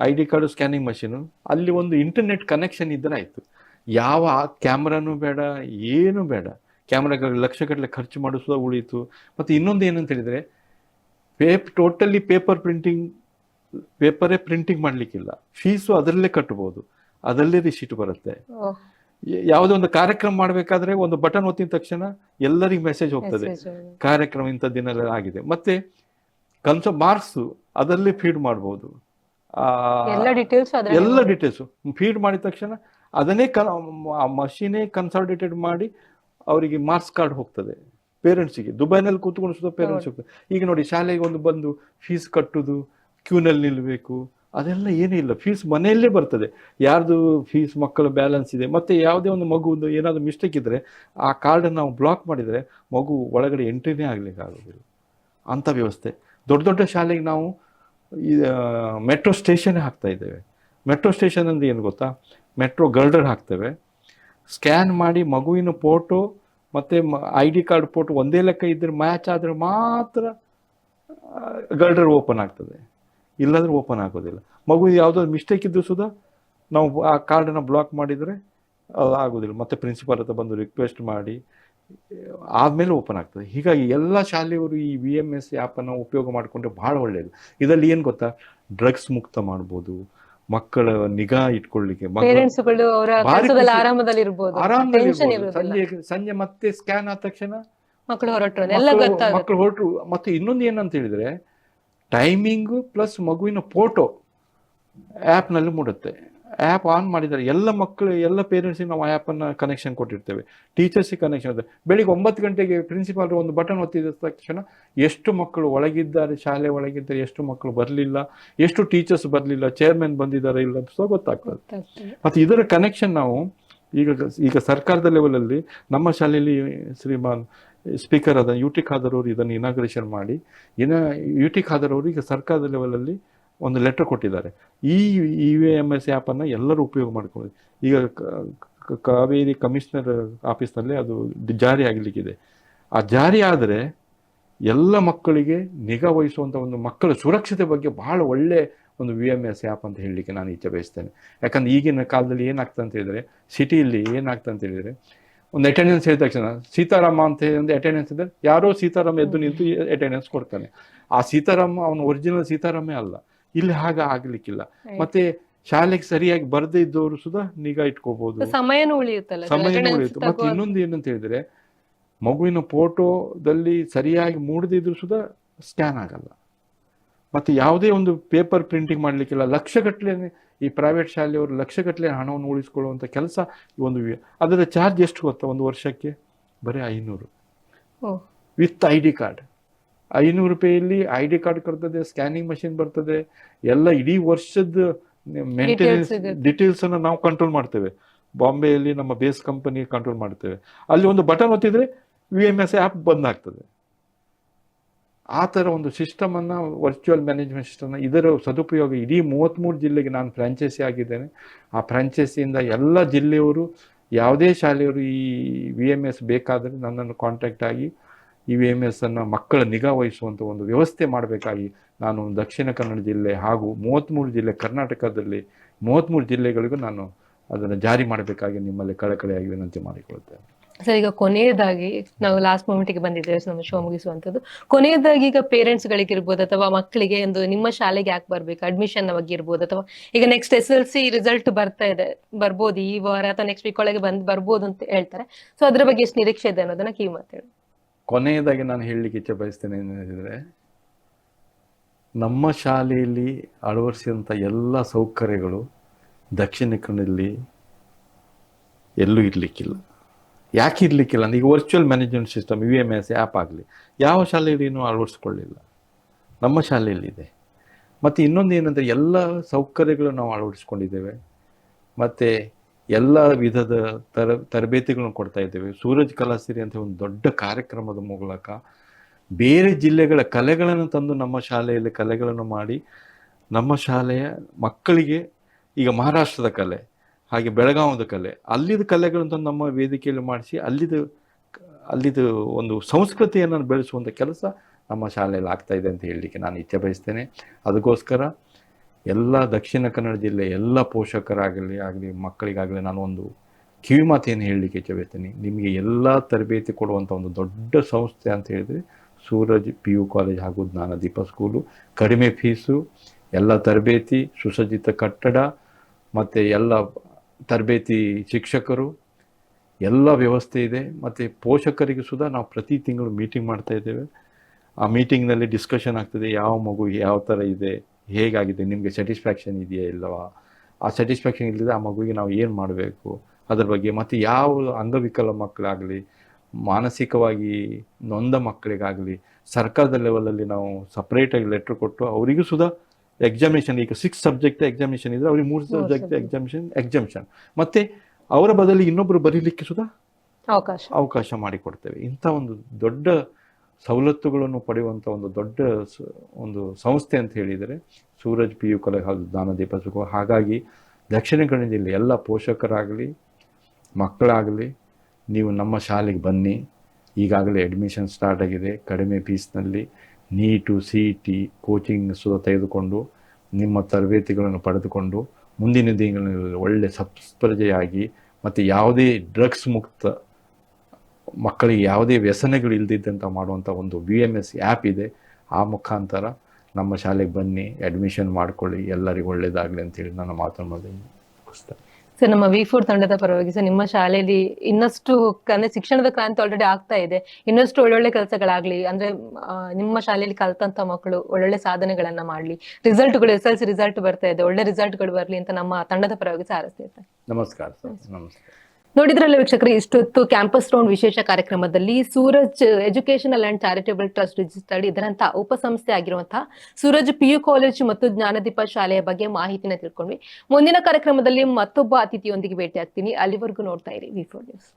I D card scanning machine ಅಲ್ಲಿ ಒಂದು ಇಂಟರ್ನೆಟ್ ಕನೆಕ್ಷನ್ ಇದ್ದರೆ ಆಯ್ತು. ಯಾವ ಕ್ಯಾಮ್ರಾನು ಬೇಡ ಏನು ಬೇಡ. ಕ್ಯಾಮ್ರಾಗಳಿಗೆ ಲಕ್ಷಗಟ್ಟಲೆ ಖರ್ಚು ಮಾಡಿಸುವ ಉಳಿತು ಮತ್ತೆ ಮತ್ತು ಇನ್ನೊಂದು ಏನಂತ ಹೇಳಿದ್ರೆ ಪೇಪ್ ಟೋಟಲಿ ಪೇಪರ್ ಪ್ರಿಂಟಿಂಗ್ ಪೇಪರೇ ಪ್ರಿಂಟಿಂಗ್ ಮಾಡ್ಲಿಕ್ಕಿಲ್ಲ. ಫೀಸು ಅದರಲ್ಲೇ ಕಟ್ಬೋದು. ಅದರಲ್ಲೇ ರಿಸೀಟ್ ಬರುತ್ತೆ. ಯಾವುದೇ ಒಂದು ಕಾರ್ಯಕ್ರಮ ಮಾಡಬೇಕಾದ್ರೆ ಒಂದು ಬಟನ್ ಒತ್ತಿದ ತಕ್ಷಣ ಎಲ್ಲರಿಗೂ ಮೆಸೇಜ್ ಹೋಗ್ತದೆ. ಕಾರ್ಯಕ್ರಮ ಇಂಥ ದಿನ ಆಗಿದೆ. ಮತ್ತೆ ಕನ್ಸ ಮಾರ್ಕ್ಸ್ ಅದರಲ್ಲಿ ಫೀಡ್ ಮಾಡಬಹುದು ಆ, ಎಲ್ಲ ಡೀಟೇಲ್ಸ್ ಫೀಡ್ ಮಾಡಿದ ತಕ್ಷಣ ಅದನ್ನೇ ಮಷಿನೇ ಮಷೀನೇ ಕನ್ಸಾಲ್ಟೇಟೆಡ್ ಮಾಡಿ ಅವರಿಗೆ ಮಾರ್ಕ್ಸ್ ಕಾರ್ಡ್ ಹೋಗ್ತದೆ. ಪೇರೆಂಟ್ಸಿಗೆ ದುಬೈನಲ್ಲಿ ಕೂತ್ಕೊಂಡು ಸುತ್ತ ಪೇರೆಂಟ್ಸ್ ಹೋಗ್ತದೆ. ಈಗ ನೋಡಿ ಶಾಲೆಗೆ ಒಂದು ಬಂದು ಫೀಸ್ ಕಟ್ಟುದು ಕ್ಯೂನಲ್ಲಿ ನಿಲ್ಲಬೇಕು ಅದೆಲ್ಲ ಏನೂ ಇಲ್ಲ. ಫೀಸ್ ಮನೆಯಲ್ಲೇ ಬರ್ತದೆ. ಯಾರ್ದು ಫೀಸ್ ಮಕ್ಕಳ ಬ್ಯಾಲೆನ್ಸ್ ಇದೆ, ಮತ್ತೆ ಯಾವುದೇ ಒಂದು ಮಗುವೊಂದು ಏನಾದರೂ ಮಿಸ್ಟೇಕ್ ಇದ್ದರೆ ಆ ಕಾರ್ಡನ್ನು ನಾವು ಬ್ಲಾಕ್ ಮಾಡಿದರೆ ಮಗು ಒಳಗಡೆ ಎಂಟ್ರಿನೇ ಆಗ್ಲಿಕ್ಕೆ ಆಗೋದಿಲ್ಲ. ಅಂಥ ವ್ಯವಸ್ಥೆ. ದೊಡ್ಡ ದೊಡ್ಡ ಶಾಲೆಗೆ ನಾವು ಮೆಟ್ರೋ ಸ್ಟೇಷನ್ ಹಾಕ್ತಾ ಇದ್ದೇವೆ. ಮೆಟ್ರೋ ಸ್ಟೇಷನ್ ಅಂದ್ರೆ ಏನು ಗೊತ್ತಾ? ಮೆಟ್ರೋ ಗರ್ಡರ್ ಹಾಕ್ತೇವೆ. ಸ್ಕ್ಯಾನ್ ಮಾಡಿ ಮಗುವಿನ ಫೋಟೋ ಮತ್ತು ಐ ಡಿ ಕಾರ್ಡ್ ಫೋಟೋ ಒಂದೇ ಲೆಕ್ಕ ಇದ್ರೆ ಮ್ಯಾಚ್ ಆದರೆ ಮಾತ್ರ ಗರ್ಡರ್ ಓಪನ್ ಆಗ್ತದೆ. ಇಲ್ಲಾಂದ್ರೆ ಓಪನ್ ಆಗೋದಿಲ್ಲ. ಮಗು ಯಾವುದೋ ಮಿಸ್ಟೇಕ್ ಇದ್ದು ಸುದಾ ನಾವು ಆ ಕಾರ್ಡನ್ನು ಬ್ಲಾಕ್ ಮಾಡಿದರೆ ಅದು ಆಗೋದಿಲ್ಲ. ಮತ್ತೆ ಪ್ರಿನ್ಸಿಪಾಲ್ ಹತ್ರ ಬಂದು ರಿಕ್ವೆಸ್ಟ್ ಮಾಡಿ ಆದಮೇಲೆ ಓಪನ್ ಆಗ್ತದೆ. ಹೀಗಾಗಿ ಎಲ್ಲ ಶಾಲೆಯವರು ಈ ವಿ ಎಂ ಎಸ್ ಆ್ಯಪನ್ನು ಉಪಯೋಗ ಮಾಡಿಕೊಂಡ್ರೆ ಭಾಳ ಒಳ್ಳೆಯದು ಇದರಲ್ಲಿ ಏನು ಗೊತ್ತಾ? ಡ್ರಗ್ಸ್ ಮುಕ್ತ ಮಾಡ್ಬೋದು ಮಕ್ಕಳ ನಿಗಾ ಇಟ್ಕೊಳ್ಳಿಕ್ಕೆ ಆರಾಮದಲ್ಲಿ. ಸಂಜೆ ಸಂಜೆ ಮತ್ತೆ ಸ್ಕ್ಯಾನ್ ಆದ ತಕ್ಷಣ ಮಕ್ಕಳು ಹೊರಟರು. ಮಕ್ಕಳು ಹೊರಟರು. ಮತ್ತೆ ಇನ್ನೊಂದು ಏನಂತ ಹೇಳಿದ್ರೆ ಟೈಮಿಂಗು ಪ್ಲಸ್ ಮಗುವಿನ ಫೋಟೋ ಆ್ಯಪ್ನಲ್ಲಿ ಮೂಡುತ್ತೆ. ಆ್ಯಪ್ ಆನ್ ಮಾಡಿದ್ದಾರೆ. ಎಲ್ಲ ಮಕ್ಕಳು ಎಲ್ಲ ಪೇರೆಂಟ್ಸಿಗೆ ನಾವು ಆ್ಯಪನ್ನು ಕನೆಕ್ಷನ್ ಕೊಟ್ಟಿರ್ತೇವೆ. ಟೀಚರ್ಸಿಗೆ ಕನೆಕ್ಷನ್ ಇದೆ ಬೆಳಿಗ್ಗೆ ಒಂಬತ್ತು ಗಂಟೆಗೆ ಪ್ರಿನ್ಸಿಪಾಲ್ ಒಂದು ಬಟನ್ ಒತ್ತಿದ ತಕ್ಷಣ ಎಷ್ಟು ಮಕ್ಕಳು ಒಳಗಿದ್ದಾರೆ ಶಾಲೆ ಒಳಗಿದ್ದಾರೆ ಎಷ್ಟು ಮಕ್ಕಳು ಬರಲಿಲ್ಲ ಎಷ್ಟು ಟೀಚರ್ಸ್ ಬರಲಿಲ್ಲ ಚೇರ್ಮನ್ ಬಂದಿದ್ದಾರೆ ಇಲ್ಲ ಅಂತ ಸಹ ಗೊತ್ತಾಗ್ತದೆ. ಗೊತ್ತಾಗ್ತದೆ. ಮತ್ತು ಇದರ ಕನೆಕ್ಷನ್ ನಾವು ಈಗ ಈಗ ಸರ್ಕಾರದ ಲೆವೆಲಲ್ಲಿ ನಮ್ಮ ಶಾಲೆಯಲ್ಲಿ ಶ್ರೀಮಾನ್ ಸ್ಪೀಕರ್ ಆದ ಯು ಟಿ ಖಾದರ್ ಅವರು ಇದನ್ನು ಇನಾಗ್ರೇಷನ್ ಮಾಡಿ ಇನ ಯು ಟಿ ಖಾದರ್ ಅವರು ಈಗ ಸರ್ಕಾರದ ಲೆವೆಲಲ್ಲಿ ಒಂದು ಲೆಟರ್ ಕೊಟ್ಟಿದ್ದಾರೆ. ಈ ಇ ವಿ ಎಂ ಎಸ್ ಆ್ಯಪನ್ನು ಎಲ್ಲರೂ ಉಪಯೋಗ ಮಾಡ್ಕೊಳ್ಳಿ ಈಗ ಕಾವೇರಿ ಕಮಿಷನರ್ ಆಫೀಸ್ನಲ್ಲಿ ಅದು ಜಾರಿ ಆಗಲಿಕ್ಕಿದೆ ಆ ಜಾರಿ ಆದರೆ ಎಲ್ಲ ಮಕ್ಕಳಿಗೆ ನಿಗಾ ವಹಿಸುವಂಥ ಒಂದು ಮಕ್ಕಳ ಸುರಕ್ಷತೆ ಬಗ್ಗೆ ಬಹಳ ಒಳ್ಳೆ ಒಂದು ವಿ ಎಂ ಎಸ್ ಆ್ಯಪ್ ಅಂತ ಹೇಳಲಿಕ್ಕೆ ನಾನು ಇಚ್ಛೆ ಬಯಸ್ತೇನೆ. ಯಾಕಂದ್ರೆ ಈಗಿನ ಕಾಲದಲ್ಲಿ ಏನಾಗ್ತದೆ ಅಂತ ಹೇಳಿದರೆ ಸಿಟಿಯಲ್ಲಿ ಏನಾಗ್ತದೆ ಅಂತ ಹೇಳಿದರೆ ಒಂದು ಅಟೆಂಡೆನ್ಸ್ ಹೇಳಿದ ತಕ್ಷಣ ಸೀತಾರಾಮ ಅಂತ ಹೇಳಿ ಒಂದು ಅಟೆಂಡೆನ್ಸ್ ಇದ್ದರೆ ಯಾರೋ ಸೀತಾರಾಮ ಎದ್ದು ನಿಂತು ಅಟೆಂಡೆನ್ಸ್ ಕೊಡ್ತಾನೆ. ಆ ಸೀತಾರಾಮ ಅವನ ಒರಿಜಿನಲ್ ಸೀತಾರಾಮೇ ಅಲ್ಲ. ಇಲ್ಲಿ ಹಾಗೆ ಆಗಲಿಕ್ಕಿಲ್ಲ. ಮತ್ತೆ ಶಾಲೆಗೆ ಸರಿಯಾಗಿ ಬರದೇ ಇದ್ದವರು ಸುಧಾ ನಿಗಾ ಇಟ್ಕೋಬಹುದು ಸಮಯನೂ ಉಳಿಯುತ್ತಲ್ಲ ಸಮಯ attendance ಉಳಿಯುತ್ತೆ. ಮತ್ತೆ ಇನ್ನೊಂದು ಏನಂತ ಹೇಳಿದ್ರೆ ಮಗುವಿನ ಫೋಟೋದಲ್ಲಿ ಸರಿಯಾಗಿ ಮೂಡದಿದ್ರು ಸುಧಾ ಸ್ಕ್ಯಾನ್ ಆಗಲ್ಲ. ಮತ್ತೆ ಯಾವುದೇ ಒಂದು ಪೇಪರ್ ಪ್ರಿಂಟಿಂಗ್ ಮಾಡಲಿಕ್ಕಿಲ್ಲ. ಲಕ್ಷಗಟ್ಟಲೆ ಈ ಪ್ರೈವೇಟ್ ಶಾಲೆಯವರು ಲಕ್ಷಗಟ್ಟಲೆ ಹಣವನ್ನು ಉಳಿಸ್ಕೊಳ್ಳುವಂತ ಕೆಲಸ ಒಂದು ಅದರ ಚಾರ್ಜ್ ಎಷ್ಟು ಗೊತ್ತಾ ಒಂದು ವರ್ಷಕ್ಕೆ? ಬರೀ ಐನೂರು. ವಿತ್ ಐ ಡಿ ಕಾರ್ಡ್ ಐನೂರು ರೂಪಾಯಿಯಲ್ಲಿ ಐ ಡಿ ಕಾರ್ಡ್ ಕರ್ತದೆ ಸ್ಕ್ಯಾನಿಂಗ್ ಮಷಿನ್ ಬರ್ತದೆ ಎಲ್ಲ ಇಡೀ ವರ್ಷದ ಮೇಂಟೆನೆನ್ಸ್ ಡಿಟೇಲ್ಸ್ ಡೀಟೇಲ್ಸ್ ಅನ್ನು ನಾವು ಕಂಟ್ರೋಲ್ ಮಾಡ್ತೇವೆ. ಬಾಂಬೆಯಲ್ಲಿ ನಮ್ಮ ಬೇಸ್ ಕಂಪನಿ ಕಂಟ್ರೋಲ್ ಮಾಡ್ತೇವೆ. ಅಲ್ಲಿ ಒಂದು ಬಟನ್ ಒತ್ತಿದ್ರೆ ವಿ ಎಂ ಎಸ್ ಆ್ಯಪ್ ಬಂದ್ ಆಗ್ತದೆ. ಆ ಥರ ಒಂದು ಸಿಸ್ಟಮನ್ನು ವರ್ಚುವಲ್ ಮ್ಯಾನೇಜ್ಮೆಂಟ್ ಸಿಸ್ಟಮ್ನ ಇದರ ಸದುಪಯೋಗ ಇಡೀ ಮೂವತ್ತ್ಮೂರು ಜಿಲ್ಲೆಗೆ ನಾನು ಫ್ರಾಂಚೈಸಿ ಆಗಿದ್ದೇನೆ. ಆ ಫ್ರಾಂಚೈಸಿಯಿಂದ ಎಲ್ಲ ಜಿಲ್ಲೆಯವರು, ಯಾವುದೇ ಶಾಲೆಯವರು ಈ ವಿ ಎಂ ಎಸ್ ಬೇಕಾದರೆ ನನ್ನನ್ನು ಕಾಂಟ್ಯಾಕ್ಟ್ ಆಗಿ, ಈ ವಿ ಎಂ ಎಸ್ ಅನ್ನು ಮಕ್ಕಳ ನಿಗಾ ವಹಿಸುವಂಥ ಒಂದು ವ್ಯವಸ್ಥೆ ಮಾಡಬೇಕಾಗಿ ನಾನು ದಕ್ಷಿಣ ಕನ್ನಡ ಜಿಲ್ಲೆ ಹಾಗೂ ಮೂವತ್ತ್ಮೂರು ಜಿಲ್ಲೆ ಕರ್ನಾಟಕದಲ್ಲಿ ಮೂವತ್ತ್ಮೂರು ಜಿಲ್ಲೆಗಳಿಗೂ ನಾನು ಅದನ್ನು ಜಾರಿ ಮಾಡಬೇಕಾಗಿ ನಿಮ್ಮಲ್ಲಿ ಕಳಕಳಿಯಾಗಿ ವಿನಂತಿ ಮಾಡಿಕೊಳ್ತೇನೆ. ಸರ್ ಈಗ ಕೊನೆಯದಾಗಿ ನಾವು ಲಾಸ್ಟ್ ಮೂಮೆಂಟ್ಗೆ ಬಂದಿದ್ದೇವೆ. ನಮ್ಮ ಶೋ ಮುಗಿಸುವಂತದ್ದು ಕೊನೆಯದಾಗಿ ಈಗ ಪೇರೆಂಟ್ಸ್ ಗಳಿಗಿರ್ಬೋದು ಅಥವಾ ಮಕ್ಕಳಿಗೆ ಒಂದು ನಿಮ್ಮ ಶಾಲೆಗೆ ಯಾಕೆ ಬರ್ಬೇಕು? ಅಡ್ಮಿಷನ್ ಬಗ್ಗೆ ಇರ್ಬೋದು ಅಥವಾ ಈಗ next S L C result ಬರ್ತಾ ಇದೆ. ಬರ್ಬೋದು ಈ ವಾರ ಅಥವಾ ನೆಕ್ಸ್ಟ್ ವೀಕ್ ಒಳಗೆ ಬಂದ್ ಬರ್ಬೋದು ಅಂತ ಹೇಳ್ತಾರೆ. ಸೊ ಅದ್ರ ಬಗ್ಗೆ ಎಷ್ಟು ನಿರೀಕ್ಷೆ ಇದೆ ಅನ್ನೋದನ್ನ ಕೀ ಮಾತಾಡಿ. ಕೊನೆಯದಾಗಿ ನಾನು ಹೇಳಲಿಕ್ಕೆ ಇಚ್ಛೆ ಬಯಸ್ತೇನೆ ಏನಿದ್ರೆ, ನಮ್ಮ ಶಾಲೆಯಲ್ಲಿ ಅಳವಡಿಸಿದಂಥ ಎಲ್ಲ ಸೌಕರ್ಯಗಳು ದಕ್ಷಿಣ ಕನ್ನಡದಲ್ಲಿ ಎಲ್ಲೂ ಇರಲಿಕ್ಕಿಲ್ಲ. ಯಾಕೆ ಇರಲಿಕ್ಕಿಲ್ಲ ಅಂದರೆ ಈಗ virtual management system U M S app ಆಗಲಿ, ಯಾವ ಶಾಲೆಯಲ್ಲಿ ಇನ್ನೂ ಅಳವಡಿಸ್ಕೊಳ್ಳಿಲ್ಲ. ನಮ್ಮ ಶಾಲೆಯಲ್ಲಿದೆ ಮತ್ತು ಇನ್ನೊಂದು ಏನಂದರೆ ಎಲ್ಲ ಸೌಕರ್ಯಗಳು ನಾವು ಅಳವಡಿಸ್ಕೊಂಡಿದ್ದೇವೆ. ಮತ್ತು ಎಲ್ಲ ವಿಧದ ತರ, ತರಬೇತಿಗಳನ್ನು ಕೊಡ್ತಾ ಇದ್ದೇವೆ. ಸೂರಜ್ ಕಲಾಸಿರಿ ಅಂತ ಒಂದು ದೊಡ್ಡ ಕಾರ್ಯಕ್ರಮದ ಮೂಲಕ ಬೇರೆ ಜಿಲ್ಲೆಗಳ ಕಲೆಗಳನ್ನು ತಂದು ನಮ್ಮ ಶಾಲೆಯಲ್ಲಿ ಕಲೆಗಳನ್ನು ಮಾಡಿ ನಮ್ಮ ಶಾಲೆಯ ಮಕ್ಕಳಿಗೆ ಈಗ ಮಹಾರಾಷ್ಟ್ರದ ಕಲೆ ಹಾಗೆ ಬೆಳಗಾವದ ಕಲೆ. ಅಲ್ಲಿದ ಕಲೆಗಳನ್ನು ನಮ್ಮ ವೇದಿಕೆಯಲ್ಲಿ ಮಾಡಿಸಿ ಅಲ್ಲಿದು ಅಲ್ಲಿದು ಒಂದು ಸಂಸ್ಕೃತಿಯನ್ನು ಬೆಳೆಸುವಂಥ ಕೆಲಸ ನಮ್ಮ ಶಾಲೆಯಲ್ಲಿ ಆಗ್ತಾ ಇದೆ ಅಂತ ಹೇಳಲಿಕ್ಕೆ ನಾನು ಇಚ್ಛೆ ಬಯಸ್ತೇನೆ. ಅದಕ್ಕೋಸ್ಕರ ಎಲ್ಲ ದಕ್ಷಿಣ ಕನ್ನಡ ಜಿಲ್ಲೆ ಎಲ್ಲ ಪೋಷಕರಾಗಲಿ ಆಗಲಿ ಮಕ್ಕಳಿಗಾಗಲಿ ನಾನು ಒಂದು ಕಿವಿಮಾತೆಯನ್ನು ಹೇಳಲಿಕ್ಕೆ ಇಚ್ಛೆ ಬಯಸ್ತೇನೆ. ನಿಮಗೆ ಎಲ್ಲ ತರಬೇತಿ ಕೊಡುವಂಥ ಒಂದು ದೊಡ್ಡ ಸಂಸ್ಥೆ ಅಂತ ಹೇಳಿದರೆ ಸೂರಜ್ ಪಿ ಯು ಕಾಲೇಜ್ ಹಾಗೂ ಜ್ಞಾನದೀಪ ಸ್ಕೂಲು. ಕಡಿಮೆ ಫೀಸು, ಎಲ್ಲ ತರಬೇತಿ, ಸುಸಜ್ಜಿತ ಕಟ್ಟಡ, ಮತ್ತು ಎಲ್ಲ ತರಬೇತಿ ಶಿಕ್ಷಕರು, ಎಲ್ಲ ವ್ಯವಸ್ಥೆ ಇದೆ. ಮತ್ತು ಪೋಷಕರಿಗೆ ಸುಧಾ ನಾವು ಪ್ರತಿ ತಿಂಗಳು ಮೀಟಿಂಗ್ ಮಾಡ್ತಾ ಇದ್ದೇವೆ. ಆ ಮೀಟಿಂಗ್ನಲ್ಲಿ ಡಿಸ್ಕಷನ್ ಆಗ್ತದೆ, ಯಾವ ಮಗು ಯಾವ ಥರ ಇದೆ, ಹೇಗಾಗಿದೆ, ನಿಮಗೆ ಸ್ಯಾಟಿಸ್ಫ್ಯಾಕ್ಷನ್ ಇದೆಯಾ ಇಲ್ಲವಾ? ಆ ಸ್ಯಾಟಿಸ್ಫ್ಯಾಕ್ಷನ್ ಇಲ್ಲದೆ ಆ ಮಗುವಿಗೆ ನಾವು ಏನು ಮಾಡಬೇಕು? ಅದ್ರ ಬಗ್ಗೆ ಮತ್ತು ಯಾವ ಅಂಗವಿಕಲ ಮಕ್ಕಳಾಗಲಿ, ಮಾನಸಿಕವಾಗಿ ನೊಂದ ಮಕ್ಕಳಿಗಾಗಲಿ, ಸರ್ಕಾರದ ಲೆವೆಲಲ್ಲಿ ನಾವು ಸಪ್ರೇಟಾಗಿ ಲೆಟ್ರ್ ಕೊಟ್ಟು ಅವರಿಗೂ ಸುಧಾ ಎಕ್ಸಾಮಿನೇಷನ್ ಈಗ ಸಿಕ್ಸ್ ಸಬ್ಜೆಕ್ಟ್ ಎಕ್ಸಾಮಿನೇಷನ್ ಇದ್ರೆ ಅವ್ರಿಗೆ ಮೂರು ಸಬ್ಜೆಕ್ಟ್. ಎಕ್ಸಾಮಿನೇಷನ್ ಎಕ್ಸಾಮಿಷನ್ ಮತ್ತೆ ಅವರ ಬದಲಿ ಇನ್ನೊಬ್ಬರು ಬರೀಲಿಕ್ಕೆ ಸುಧಾ ಅವಕಾಶ. ಅವಕಾಶ ಮಾಡಿಕೊಡ್ತೇವೆ ಇಂಥ ಒಂದು ದೊಡ್ಡ ಸವಲತ್ತುಗಳನ್ನು ಪಡೆಯುವಂಥ ಒಂದು ದೊಡ್ಡ ಒಂದು ಸಂಸ್ಥೆ ಅಂತ ಹೇಳಿದರೆ ಸೂರಜ್ ಪಿ ಯು ಕಲೆ ಹಾಗೂ ದಾನದೀಪ ಸುಖ ಹಾಗಾಗಿ ದಕ್ಷಿಣ ಕನ್ನಡ ಜಿಲ್ಲೆ ಎಲ್ಲ ಪೋಷಕರಾಗಲಿ ಮಕ್ಕಳಾಗಲಿ ನೀವು ನಮ್ಮ ಶಾಲೆಗೆ ಬನ್ನಿ. ಈಗಾಗಲೇ ಅಡ್ಮಿಷನ್ ಸ್ಟಾರ್ಟ್ ಆಗಿದೆ. ಕಡಿಮೆ ಫೀಸ್ನಲ್ಲಿ ನೀಟು ಸಿ ಟಿ ಕೋಚಿಂಗ್ ಸುದ ತೆಗೆದುಕೊಂಡು, ನಿಮ್ಮ ತರಬೇತಿಗಳನ್ನು ಪಡೆದುಕೊಂಡು, ಮುಂದಿನ ದಿನಗಳಲ್ಲಿ ಒಳ್ಳೆ ಸತ್ಪ್ರಜೆಯಾಗಿ ಮತ್ತು ಯಾವುದೇ ಡ್ರಗ್ಸ್ ಮುಕ್ತ ಮಕ್ಕಳಿಗೆ ಯಾವುದೇ ವ್ಯಸನಗಳು ಇಲ್ದಿದ್ದಂಥ ಮಾಡುವಂಥ ಒಂದು ವಿ ಎಂ ಎಸ್ ಆ್ಯಪ್ ಇದೆ. ಆ ಮುಖಾಂತರ ನಮ್ಮ ಶಾಲೆಗೆ ಬನ್ನಿ ಅಡ್ಮಿಷನ್ ಮಾಡಿಕೊಳ್ಳಿ, ಎಲ್ಲರಿಗೂ ಒಳ್ಳೆಯದಾಗಲಿ ಅಂತೇಳಿ ನನ್ನ ಮಾತನ್ನು ಮುಗಿಸ್ತೇನೆ ಸರ್ ನಮ್ಮ ವಿ ಫೋರ್ ತಂಡದ ಪರವಾಗಿ ಸರ್ ನಿಮ್ಮ ಶಾಲೆಯಲ್ಲಿ ಇನ್ನಷ್ಟು ಅಂದ್ರೆ ಶಿಕ್ಷಣದ ಕ್ರಾಂತಿ ಆಲ್ರೆಡಿ ಆಗ್ತಾ ಇದೆ. ಇನ್ನಷ್ಟು ಒಳ್ಳೊಳ್ಳೆ ಕೆಲಸಗಳಾಗ್ಲಿ ಅಂದ್ರೆ ನಿಮ್ಮ ಶಾಲೆಯಲ್ಲಿ ಕಲ್ತಂತ ಮಕ್ಕಳು ಒಳ್ಳೊಳ್ಳೆ ಸಾಧನೆಗಳನ್ನ ಮಾಡ್ಲಿ. ರಿಸಲ್ಟ್ಗಳು ಎಸ್ ಎಲ್ ಸಿ ರಿಸಲ್ಟ್ ಬರ್ತಾ ಇದೆ. ಒಳ್ಳೆ ರಿಸಲ್ಟ್ಗಳು ಬರ್ಲಿ ಅಂತ ನಮ್ಮ ತಂಡದ ಪರವಾಗಿ ಸಾರಿಸ್ತೇವೆ ನಮಸ್ಕಾರ ಸರ್. ನಮಸ್ಕಾರ. ನೋಡಿದ್ರಲ್ಲ ವೀಕ್ಷಕರು, ಇಷ್ಟೊತ್ತು ಕ್ಯಾಂಪಸ್ ರೌಂಡ್ ವಿಶೇಷ ಕಾರ್ಯಕ್ರಮದಲ್ಲಿ Suraj educational and charitable trust registered ಇದರಂತ ಉಪಸಂಸ್ಥೆ ಆಗಿರುವಂತಹ ಸೂರಜ್ ಪಿಯು ಕಾಲೇಜ್ ಮತ್ತು ಜ್ಞಾನದೀಪ ಶಾಲೆಯ ಬಗ್ಗೆ ಮಾಹಿತಿನ ತಿಳ್ಕೊಂಡ್ವಿ. ಮುಂದಿನ ಕಾರ್ಯಕ್ರಮದಲ್ಲಿ ಮತ್ತೊಬ್ಬ ಅತಿಥಿಯೊಂದಿಗೆ ಭೇಟಿ ಆಗ್ತೀನಿ ಅಲ್ಲಿವರೆಗೂ ನೋಡ್ತಾ ಇರಿ ವಿ ಫೋರ್ ನ್ಯೂಸ್